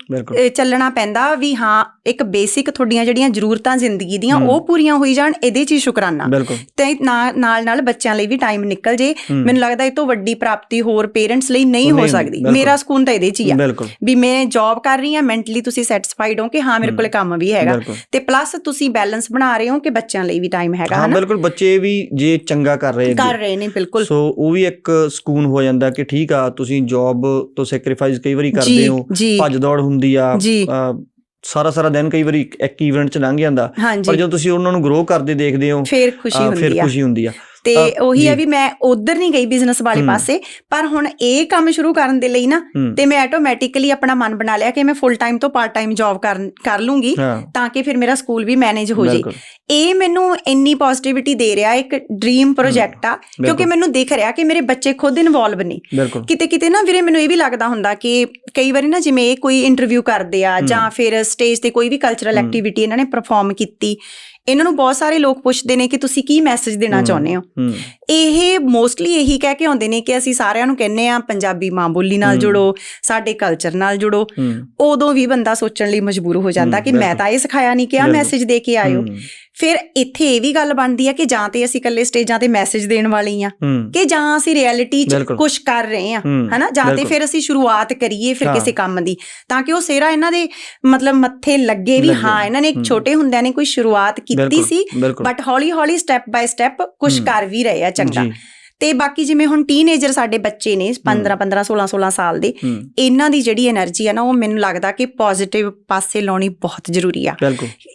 ਚੱਲਣਾ ਪੈਂਦਾ ਵੀ ਹਾਂ ਇੱਕ ਬੇਸਿਕ ਤੁਹਾਡੀਆਂ ਜਿਹੜੀਆਂ ਜ਼ਰੂਰਤਾਂ ਜ਼ਿੰਦਗੀ ਦੀਆਂ। ਉਹ ਪੂਰੀਆਂ ਹੋਈ ਜਾਣ ਇਹਦੇ 'ਚ ਹੀ ਸ਼ੁਕਰਾਨਾ। ਤੇ ਨਾਲ ਨਾਲ ਬੱਚਿਆਂ ਲਈ ਵੀ ਟਾਈਮ ਨਿਕਲ ਜੇ। ਮੈਨੂੰ ਲੱਗਦਾ ਤੋਂ ਵੱਡੀ ਪ੍ਰਾਪਤੀ ਹੋਰ ਪੇਰੈਂਟਸ ਲਈ ਨਹੀਂ ਹੋ ਸਕਦੀ। ਮੇਰਾ ਸਕੂਨ ਤਾਂ ਇਹਦੇ 'ਚ ਹੀ ਆ। ਵੀ ਮੈਂ ਜੌਬ ਕਰ ਰਹੀ ਹਾਂ ਮੈਂਟਲੀ ਤੁਸੀਂ ਸੈਟੀਸਫਾਈਡ ਹੋ ਕਿ ਹਾਂ ਮੇਰੇ। ਕੋਲੇ ਕੰਮ ਵੀ ਹੈਗਾ। ਤੇ ਪਲੱਸ ਤੁਸੀਂ ਬੈਲੈਂਸ ਬਣਾ ਰਹੇ ਹੋ ਕਿ ਬੱਚਿਆਂ ਲਈ ਵੀ ਟਾਈਮ ਹੈਗਾ ਹਾਂ ਬਿਲਕੁਲ ਬੱਚੇ ਵੀ ਜੇ ਚੰਗਾ ਕਰ ਰਹੇ ਕਰ ਰਹੇ ਨੇ ਬਿਲਕੁਲ। ਸੋ ਉਹ ਵੀ ਇੱਕ ਸਕੂਨ ਹੋ ਜਾਂਦਾ ਕਿ ਠੀਕ ਆ ਤੁਸੀਂ ਜੌਬ ਤੋਂ ਸੈਕਰੀਫਾਈਸ ਕਈ ਵਾਰੀ ਕਰਦੇ ਹੋ। ਭੱਜ ਦੌੜ ਹੁੰਦੀ ਆ ਸਾਰਾ ਸਾਰਾ ਦਿਨ ਕਈ ਵਾਰੀ ਇੱਕ- ਇਵੈਂਟ ਚ ਲੰਘ ਜਾਂਦਾ। ਪਰ ਜਦੋਂ ਤੁਸੀਂ ਉਹਨਾਂ ਨੂੰ ਗਰੋ ਕਰਦੇ ਦੇਖਦੇ ਹੋ ਫੇਰ ਖੁਸ਼ੀ ਫਿਰ ਹੁੰਦੀ ਆ। ਖੁਸ਼ੀ ਹੁੰਦੀ ਆ। ਤੇ ਉਹੀ ਜੀ। ਵੀ ਮੈਂ ਉਧਰ ਨਹੀਂ ਗਈ ਬਿਜ਼ਨਸ ਵਾਲੇ ਹੂੰ। ਪਾਸੇ ਪਰ ਹੁਣ ਇਹ ਕੰਮ ਸ਼ੁਰੂ ਕਰਨ ਦੇ ਲਈ ਨਾ ਹੂੰ, ਤੇ ਮੈਂ ਆਟੋਮੈਟਿਕਲੀ ਆਪਣਾ ਮਨ ਬਣਾ ਲਿਆ ਕਿ ਮੈਂ ਫੁੱਲ ਟਾਈਮ ਤੋਂ ਪਾਰਟ ਟਾਈਮ ਜੌਬ ਕਰ ਲੂੰਗੀ ਹਾਂ ਤਾਂ ਕਿ ਫਿਰ ਮੇਰਾ ਸਕੂਲ ਵੀ ਮੈਨੇਜ ਹੋ ਜੇ ਇਹ ਮੈਨੂੰ ਇੰਨੀ ਪੋਜ਼ਿਟਿਵਿਟੀ ਦੇ ਰਿਹਾ ਇੱਕ ਡ੍ਰੀਮ ਪ੍ਰੋਜੈਕਟ ਆ ਕਿਉਂਕਿ। ਮੈਨੂੰ ਦਿਖ ਰਿਹਾ ਕਿ ਮੇਰੇ ਬੱਚੇ ਖੁਦ ਇਨਵੋਲਵ ਨੇ ਕਿਤੇ ਕਿਤੇ ਨਾ ਵੀਰੇ ਮੈਨੂੰ ਇਹ ਵੀ ਲੱਗਦਾ ਹੁੰਦਾ ਕਿ ਕਈ ਵਾਰੀ ਨਾ ਜਿਵੇਂ ਇਹ ਕੋਈ ਇੰਟਰਵਿਊ ਕਰਦੇ ਆ ਜਾਂ ਫਿਰ ਸਟੇਜ ਤੇ ਕੋਈ ਵੀ ਕਲਚਰਲ। ਐਕਟੀਵਿਟੀ ਇਹਨਾਂ ਨੇ ਪਰਫਾਰਮ ਕੀਤੀ ਇਹਨਾਂ ਨੂੰ ਬਹੁਤ ਸਾਰੇ ਲੋਕ ਪੁੱਛਦੇ ਨੇ ਕਿ ਤੁਸੀਂ ਕੀ ਮੈਸੇਜ ਦੇਣਾ। ਚਾਹੁੰਦੇ ਹੋ ਇਹ ਮੋਸਟਲੀ ਇਹੀ ਕਹਿ ਕੇ ਆਉਂਦੇ ਨੇ ਕਿ ਅਸੀਂ ਸਾਰਿਆਂ ਨੂੰ ਕਹਿੰਨੇ ਆ ਪੰਜਾਬੀ ਮਾਂ ਬੋਲੀ ਨਾਲ। ਜੁੜੋ ਸਾਡੇ ਕਲਚਰ ਨਾਲ ਜੁੜੋ ਉਦੋਂ ਵੀ ਬੰਦਾ ਸੋਚਣ ਲਈ ਮਜਬੂਰ ਹੋ ਜਾਂਦਾ ਕਿ ਮੈਂ। ਤਾਂ ਇਹ ਸਿਖਾਇਆ ਨਹੀਂ ਕਿ ਆ। ਮੈਸੇਜ ਦੇ ਕੇ ਆਇਓ ਫਿਰ ਇੱਥੇ ਇਹ ਵੀ ਗੱਲ ਬਣਦੀ ਆ ਕਿ ਜਾਂ ਤੇ ਅਸੀਂ ਇਕੱਲੇ ਸਟੇਜਾਂ ਤੇ ਮੈਸੇਜ ਦੇਣ ਵਾਲੇ ਆ ਕਿ ਜਾਂ ਅਸੀਂ ਰਿਐਲਿਟੀ 'ਚ। ਕੁਝ ਕਰ ਰਹੇ ਆ ਹੂੰ, ਹਨਾ ਜਾਂ ਤੇ। ਫਿਰ ਅਸੀਂ ਸ਼ੁਰੂਆਤ ਕਰੀਏ ਫਿਰ। ਕਿਸੇ ਕੰਮ ਦੀ ਤਾਂ ਕਿ ਉਹ ਸਿਹਰਾ ਇਹਨਾਂ ਦੇ ਮਤਲਬ ਮੱਥੇ ਲੱਗੇ ਵੀ। ਹਾਂ ਇਹਨਾਂ ਨੇ। ਛੋਟੇ ਹੁੰਦਿਆਂ ਨੇ ਕੋਈ ਸ਼ੁਰੂਆਤ ਕੀਤੀ ਸੀ ਬਟ ਹੌਲੀ ਹੌਲੀ ਸਟੈਪ ਬਾਈ ਸਟੈਪ ਕੁਝ। ਕਰ ਵੀ ਰਹੇ ਆ ਚੰਗਾ ਤੇ ਬਾਕੀ ਜਿਵੇਂ ਹੁਣ ਟੀਨੇਜਰ ਸਾਡੇ ਬੱਚੇ ਨੇ 15 15 16 16 ਸਾਲ ਦੇ ਇਹਨਾਂ ਦੀ ਜਿਹੜੀ એનર્ਜੀ ਆ ਨਾ ਉਹ ਮੈਨੂੰ ਲੱਗਦਾ ਕਿ ਪੋਜ਼ਿਟਿਵ ਪਾਸੇ ਲਾਉਣੀ ਬਹੁਤ ਜ਼ਰੂਰੀ ਆ।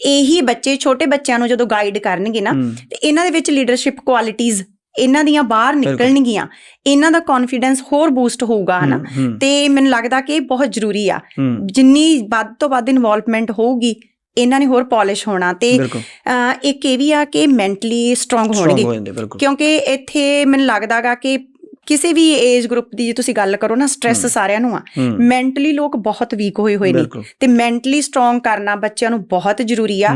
ਇਹੀ ਬੱਚੇ ਛੋਟੇ ਬੱਚਿਆਂ ਨੂੰ ਜਦੋਂ ਗਾਈਡ ਕਰਨਗੇ ਨਾ ਤੇ ਇਹਨਾਂ ਦੇ ਵਿੱਚ ਲੀਡਰਸ਼ਿਪ ਕੁਆਲਿਟੀਜ਼ ਇਹਨਾਂ ਦੀਆਂ ਬਾਹਰ ਨਿਕਲਣਗੀਆਂ ਇਹਨਾਂ ਦਾ ਕੌਨਫੀਡੈਂਸ ਹੋਰ ਬੂਸਟ ਹੋਊਗਾ ਹਨਾ? ਤੇ ਮੈਨੂੰ ਲੱਗਦਾ ਕਿ ਇਹ ਬਹੁਤ ਜ਼ਰੂਰੀ ਆ। ਜਿੰਨੀ ਵੱਧ ਤੋਂ ਵੱਧ ਇਨਵੋਲਵਮੈਂਟ ਹੋਊਗੀ ਇਹਨਾਂ ਨੇ ਹੋਰ ਪਾਲਿਸ਼ ਹੋਣਾ ਤੇ ਇੱਕ ਇਹ ਵੀ ਆ ਕਿ ਮੈਂਟਲੀ ਸਟਰੋਂਗ ਹੋਣਗੇ। ਕਿਉਂਕਿ ਇੱਥੇ ਮੈਨੂੰ ਲੱਗਦਾਗਾ ਕਿ ਕਿਸੇ ਵੀ ਏਜ ਗਰੁੱਪ ਦੀ ਜੇ ਤੁਸੀਂ ਗੱਲ ਕਰੋ ਨਾ ਸਟ੍ਰੈਸ ਹਮ। ਸਾਰਿਆਂ ਨੂੰ ਆ। ਮੈਂਟਲੀ ਲੋਕ ਬਹੁਤ ਵੀਕ ਹੋਏ ਹੋਏ ਨੇ। ਤੇ ਮੈਂਟਲੀ ਸਟਰੋਂਗ ਕਰਨਾ ਬੱਚਿਆਂ ਨੂੰ ਬਹੁਤ ਜ਼ਰੂਰੀ ਆ।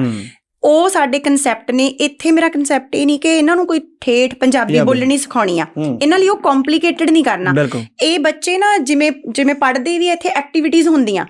ਉਹ ਸਾਡੇ ਕਨਸੈਪਟ ਨੇ। ਇੱਥੇ ਮੇਰਾ ਕਨਸੈਪਟ ਇਹ ਨਹੀਂ ਕਿ ਇਹਨਾਂ ਨੂੰ ਕੋਈ ਠੇਠ ਪੰਜਾਬੀ। ਬੋਲਣੀ ਸਿਖਾਉਣੀ ਆ। ਇਹਨਾਂ ਲਈ ਉਹ ਕੰਪਲਿਕੇਟਡ ਨਹੀਂ ਕਰਨਾ। ਇਹ ਬੱਚੇ ਨਾ ਜਿਵੇਂ ਜਿਵੇਂ ਪੜ੍ਹਦੇ ਵੀ ਇੱਥੇ ਐਕਟੀਵਿਟੀਜ਼ ਹੁੰਦੀਆਂ।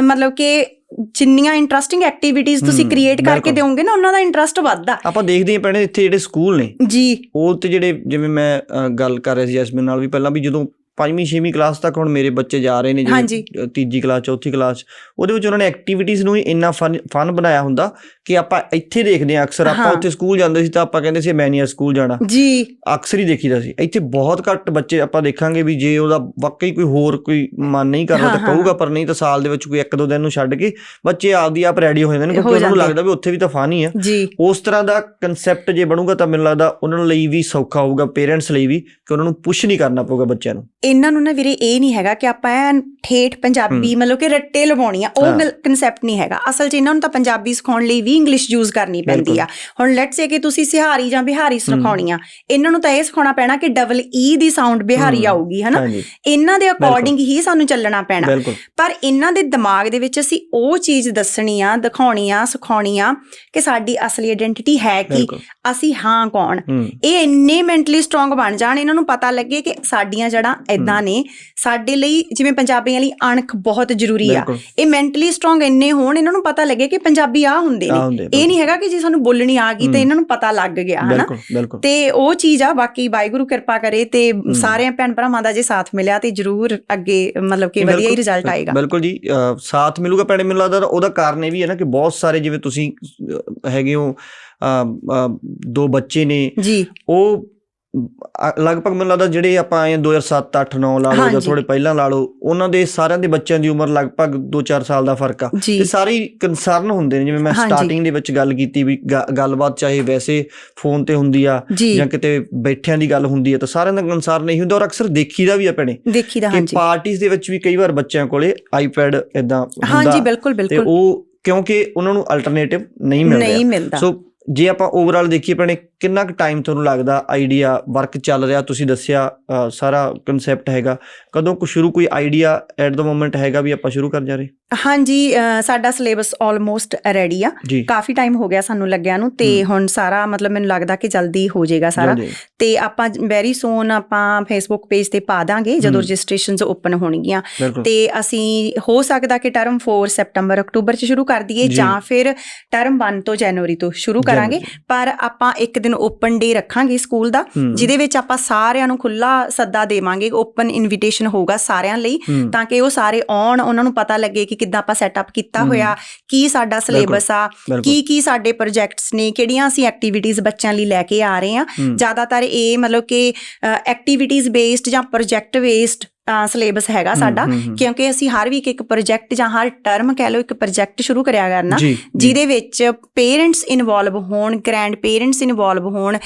ਮਤਲਬ ਕਿ ਜਿੰਨੀਆਂ ਇੰਟਰਸਟਿੰਗ ਐਕਟੀਵਿਟੀਜ਼ ਤੁਸੀਂ ਕ੍ਰੀਏਟ ਕਰਕੇ। ਦਿਓਗੇ ਨਾ ਉਹਨਾਂ ਦਾ ਇੰਟਰਸਟ ਵੱਧਦਾ ਆਪਾਂ ਦੇਖਦੇ ਹਾਂ ਭੈਣੇ ਇੱਥੇ ਜਿਹੜੇ ਸਕੂਲ ਨੇ ਜੀ ਉਹ ਤੇ ਜਿਹੜੇ ਜਿਵੇਂ ਮੈਂ ਗੱਲ ਕਰ ਰਿਹਾ ਸੀ ਜੈਸਮੀਨ ਨਾਲ ਵੀ ਪਹਿਲਾਂ ਵੀ ਜਦੋਂ ਪੰਜਵੀਂ ਛੇਵੀਂ ਕਲਾਸ ਤੱਕ ਹੁਣ ਮੇਰੇ ਬੱਚੇ ਜਾ ਰਹੇ ਨੇ। ਅ, ਤੀਜੀ ਕਲਾਸ ਚੌਥੀ ਕਲਾਸ ਉਹਦੇ ਵਿੱਚ ਉਹਨਾਂ ਨੇ ਐਕਟੀਵਿਟੀਜ਼ ਨੂੰ ਹੀ ਇੰਨਾ ਫਨ ਬਣਾਇਆ ਹੁੰਦਾ ਕਿ ਆਪਾਂ ਇੱਥੇ ਦੇਖਦੇ ਹਾਂ ਅਕਸਰ ਆਪਾਂ। ਉੱਥੇ ਸਕੂਲ ਜਾਂਦੇ ਸੀ ਤਾਂ ਆਪਾਂ ਕਹਿੰਦੇ ਸੀ ਮੈਂ ਨਹੀਂ ਆ ਸਕੂਲ ਜਾਣਾ ਜੀ ਅਕਸਰ ਹੀ ਦੇਖੀਦਾ ਸੀ ਇੱਥੇ ਬਹੁਤ ਘੱਟ ਬੱਚੇ ਆਪਾਂ ਦੇਖਾਂਗੇ ਵੀ ਜੇ ਉਹਦਾ ਵਾਕਈ ਕੋਈ ਹੋਰ ਕੋਈ ਮਨ ਨਹੀਂ ਕਰਦਾ ਤਾਂ। ਕਹੂਗਾ ਪਰ ਨਹੀਂ ਤਾਂ ਸਾਲ ਦੇ ਵਿੱਚ ਕੋਈ ਇੱਕ ਦੋ ਦਿਨ ਨੂੰ ਛੱਡ ਕੇ ਬੱਚੇ ਆਪਦੀ ਆਪ ਰੈਡੀ ਹੋ ਜਾਂਦੇ ਨੇ ਕਿਉਂਕਿ ਉਹਨਾਂ ਨੂੰ। ਲੱਗਦਾ ਵੀ ਉੱਥੇ ਵੀ ਤਾਂ ਫਨ ਹੀ ਆ ਜੀ ਉਸ ਤਰ੍ਹਾਂ ਦਾ ਕਨਸੈਪਟ ਜੇ ਬਣੂਗਾ ਤਾਂ ਮੈਨੂੰ ਲੱਗਦਾ ਉਹਨਾਂ ਲਈ ਵੀ ਸੌਖਾ ਹੋਊਗਾ ਪੇਰੈਂਟਸ ਲਈ ਵੀ ਕਿ ਉਹਨਾਂ ਨੂੰ ਪੁਸ਼ ਨਹੀਂ ਕਰਨਾ ਪਊਗਾ ਬੱਚਿਆਂ ਨੂੰ ਇਹਨਾਂ ਨੂੰ ਨਾ ਵੀਰੇ ਇਹ ਨਹੀਂ ਹੈਗਾ ਕਿ ਆਪਾਂ ਐਨ ਠੇਠ ਪੰਜਾਬੀ ਮਤਲਬ ਕਿ ਰੱਟੇ ਲਵਾਉਣੀ ਆ। ਉਹ ਕਨਸੈਪਟ ਨਹੀਂ ਹੈਗਾ। ਅਸਲ 'ਚ ਇਹਨਾਂ ਨੂੰ ਤਾਂ ਪੰਜਾਬੀ ਸਿਖਾਉਣ ਲਈ ਵੀ ਇੰਗਲਿਸ਼ ਯੂਜ਼ ਕਰਨੀ ਪੈਂਦੀ। ਆ। ਹੁਣ ਲੈਟਸ ਸੇ ਕਿ ਤੁਸੀਂ ਸਿਹਾਰੀ ਜਾਂ ਬਿਹਾਰੀ ਸਿਖਾਉਣੀ ਆ ਇਹਨਾਂ ਨੂੰ ਤਾਂ ਇਹ ਸਿਖਾਉਣਾ ਪੈਣਾ ਕਿ ਡਬਲ ਈ ਦੀ ਸਾਊਂਡ ਬਿਹਾਰੀ ਆਊਗੀ ਹਨਾ? ਇਹਨਾਂ ਦੇ ਅਕੋਰਡਿੰਗ ਹੀ ਸਾਨੂੰ ਚੱਲਣਾ ਪੈਣਾ। ਪਰ ਇਹਨਾਂ ਦੇ ਦਿਮਾਗ ਦੇ ਵਿੱਚ ਅਸੀਂ ਉਹ ਚੀਜ਼ ਦੱਸਣੀ ਆ ਦਿਖਾਉਣੀ ਆ ਸਿਖਾਉਣੀ ਆ ਕਿ ਸਾਡੀ ਅਸਲੀ ਆਇਡੈਂਟੀਟੀ ਹੈ ਕੀ। ਅਸੀਂ ਹਾਂ ਕੌਣ। ਇਹ ਇੰਨੇ ਮੈਂਟਲੀ ਸਟਰੋਂਗ ਬਣ ਜਾਣ ਇਹਨਾਂ ਨੂੰ ਪਤਾ ਲੱਗੇ ਕਿ ਸਾਡੀਆਂ ਜੜਾਂ ਐਦਾਂ ਨੇ ਸਾਡੇ ਲਈ ਜਿਵੇਂ ਪੰਜਾਬੀਆਂ ਲਈ ਅਣਖ ਬਹੁਤ ਜ਼ਰੂਰੀ ਆ। ਇਹ ਮੈਂਟਲੀ ਸਟਰੋਂਗ ਇੰਨੇ ਹੋਣ ਇਹਨਾਂ ਨੂੰ ਪਤਾ ਲੱਗੇ ਕਿ ਪੰਜਾਬੀ ਆ ਹੁੰਦੇ ਨੇ। ਇਹ ਨਹੀਂ ਹੈਗਾ ਕਿ ਜੇ ਸਾਨੂੰ ਬੋਲਣੀ ਆ ਗਈ ਤੇ। ਇਹਨਾਂ ਨੂੰ ਪਤਾ ਲੱਗ ਗਿਆ ਹਨਾ? ਤੇ ਉਹ ਚੀਜ਼ ਆ ਬਾਕੀ ਵਾਹਿਗੁਰੂ ਕਿਰਪਾ ਕਰੇ ਤੇ ਸਾਰਿਆਂ ਭੈਣ ਭਰਾਵਾਂ ਦਾ ਜੇ ਸਾਥ ਮਿਲਿਆ ਤੇ ਜਰੂਰ ਅੱਗੇ ਮਤਲਬ ਕਿ ਵਧੀਆ ਹੀ ਰਿਜ਼ਲਟ ਆਏਗਾ। ਬਿਲਕੁਲ ਜੀ ਸਾਥ ਮਿਲੂਗਾ ਭੈਣੇ ਮੈਨੂੰ ਲੱਗਦਾ ਉਹਦਾ ਕਾਰਨ ਇਹ ਵੀ ਹੈ ਨਾ ਕਿ ਬਹੁਤ ਸਾਰੇ ਜਿਵੇਂ ਤੁਸੀਂ ਹੈਗੇ ਹੋ ਦੋ ਬੱਚੇ ਨੇ ਜੀ। ਉਹ ਲਗਭਗ ਮੈਨੂੰ ਲੱਗਦਾ ਜਿਹੜੇ ਆਪਾਂ ਆਏ 2007 8 9 ਲਾ ਲਓ ਜਾਂ। ਥੋੜੇ ਪਹਿਲਾਂ ਲਾ ਲਓ ਉਹਨਾਂ ਦੇ ਸਾਰਿਆਂ ਦੇ ਬੱਚਿਆਂ ਦੀ ਉਮਰ ਲਗਭਗ 2-4 ਸਾਲ ਦਾ ਫ਼ਰਕ ਆ। ਤੇ ਸਾਰੇ ਕੰਸਰਨ ਹੁੰਦੇ ਨੇ ਜਿਵੇਂ ਮੈਂ। ਸਟਾਰਟਿੰਗ ਦੇ ਵਿੱਚ ਗੱਲ ਕੀਤੀ ਵੀ ਗੱਲਬਾਤ ਚਾਹੇ ਵੈਸੇ ਫੋਨ ਤੇ ਹੁੰਦੀ ਆ ਜੀ। ਕਿਤੇ ਬੈਠਿਆਂ ਦੀ ਗੱਲ ਹੁੰਦੀ ਆ ਤਾਂ ਸਾਰਿਆਂ ਦਾ ਕੰਸਰਨ ਨਹੀਂ ਹੁੰਦਾ ਔਰ ਅਕਸਰ ਦੇਖੀਦਾ ਵੀ ਆ ਭੈਣੇ ਦੇਖੀਦਾ ਕਿ ਹਾਂਜੀ। ਪਾਰਟੀਆਂ ਦੇ ਵਿੱਚ ਵੀ ਕਈ ਵਾਰ ਬੱਚਿਆਂ ਕੋਲੇ ਆਈਪੈਡ ਇਦਾਂ ਹਾਂਜੀ ਹੁੰਦਾ ਬਿਲਕੁਲ ਤੇ ਬਿਲਕੁਲ। ਉਹ ਕਿਉਂਕਿ ਉਹਨਾਂ ਨੂੰ ਅਲਟਰਨੇਟਿਵ ਨਹੀਂ ਮਿਲ ਰਿਹਾ ਨਹੀਂ ਮਿਲਦਾ। ਸੋ ਜੇ ਆਪਾਂ ਓਵਰਆਲ ਦੇਖੀਏ ਭੈਣੇ ਕਿੰਨਾ ਕੁ ਟਾਈਮ ਤੁਹਾਨੂੰ ਲੱਗਦਾ ਆਈਡੀਆ ਵਰਕ ਚੱਲ ਰਿਹਾ? ਤੁਸੀਂ ਦੱਸਿਆ ਸਾਰਾ ਕਨਸੈਪਟ ਹੈਗਾ। ਕਦੋਂ ਕੁ ਸ਼ੁਰੂ ਕੋਈ ਆਈਡੀਆ ਐਟ ਦਾ ਮੋਮੈਂਟ ਹੈਗਾ ਵੀ ਆਪਾਂ ਸ਼ੁਰੂ ਕਰਨ ਜਾ ਰਹੇ? ਹਾਂਜੀ ਸਾਡਾ ਸਿਲੇਬਸ ਆਲਮੋਸਟ ਰੈਡੀ ਆ। ਕਾਫੀ ਟਾਈਮ ਹੋ ਗਿਆ ਸਾਨੂੰ ਲੱਗਿਆ ਨੂੰ ਤੇ ਹੁਣ ਸਾਰਾ ਮਤਲਬ ਮੈਨੂੰ ਲੱਗਦਾ ਕਿ ਜਲਦੀ ਹੋ ਜਾਏਗਾ ਸਾਰਾ। ਤੇ ਆਪਾਂ ਵੈਰੀ ਸੂਨ ਆਪਾਂ ਫੇਸਬੁੱਕ ਪੇਜ ਤੇ ਪਾ ਦਾਂਗੇ ਜਦੋਂ। ਰਜਿਸਟ੍ਰੇਸ਼ਨਸ ਓਪਨ ਹੋਣਗੀਆਂ। ਤੇ ਅਸੀਂ ਹੋ ਸਕਦਾ ਕਿ ਟਰਮ 4 ਸੈਪਟੈਂਬਰ ਅਕਤੂਬਰ ਚ ਸ਼ੁਰੂ ਕਰ ਦਈਏ ਜੀ। ਫਿਰ ਟਰਮ 1 ਤੋਂ ਜਨਵਰੀ ਤੋਂ ਸ਼ੁਰੂ ਕਰਾਂਗੇ। ਪਰ ਆਪਾਂ ਇੱਕ ਦਿਨ ਓਪਨ ਡੇ ਰੱਖਾਂਗੇ ਸਕੂਲ ਦਾ ਜਿਹਦੇ ਵਿੱਚ ਆਪਾਂ ਸਾਰਿਆਂ ਨੂੰ ਖੁੱਲਾ ਸੱਦਾ ਦੇਵਾਂਗੇ ਓਪਨ ਇਨਵੀਟੇਸ਼ਨ ਹੋਊਗਾ ਸਾਰਿਆਂ ਲਈ ਤਾਂ ਕਿ ਉਹ ਸਾਰੇ ਆਉਣ ਉਹਨਾਂ ਨੂੰ ਪਤਾ ਲੱਗੇ ਕਿ ਕਿੱਦਾਂ ਆਪਾਂ ਸੈਟਅਪ ਕੀਤਾ। ਹੋਇਆ ਕੀ ਸਾਡਾ ਸਿਲੇਬਸ ਆ ਕੀ ਕੀ ਸਾਡੇ ਪ੍ਰੋਜੈਕਟਸ ਨੇ ਕਿਹੜੀਆਂ ਅਸੀਂ ਐਕਟੀਵਿਟੀਜ਼ ਬੱਚਿਆਂ ਲਈ ਲੈ ਕੇ ਆ ਰਹੇ ਹਾਂ। ਹੂੰ, ਜ਼ਿਆਦਾਤਰ ਇਹ ਮਤਲਬ ਕਿ ਐਕਟੀਵਿਟੀਜ਼ ਬੇਸਡ ਜਾਂ ਪ੍ਰੋਜੈਕਟ ਬੇਸਡ ਸਿਲੇਬਸ ਹੈਗਾ ਸਾਡਾ। ਕਿਉਂਕਿ ਅਸੀਂ ਹਰ ਵੀਕ ਇੱਕ ਪ੍ਰੋਜੈਕਟ ਜਾਂ ਹਰ ਟਰਮ ਕਹਿ ਲਓ ਇੱਕ ਪ੍ਰੋਜੈਕਟ ਸ਼ੁਰੂ ਕਰਿਆ ਕਰਨਾ ਜਿਹਦੇ ਵਿੱਚ ਪੇਰੈਂਟਸ ਇਨਵੋਲਵ ਹੋਣ ਗ੍ਰੈਂਡ ਪੇਰੈਂਟਸ ਇਨਵੋਲਵ ਹੋਣ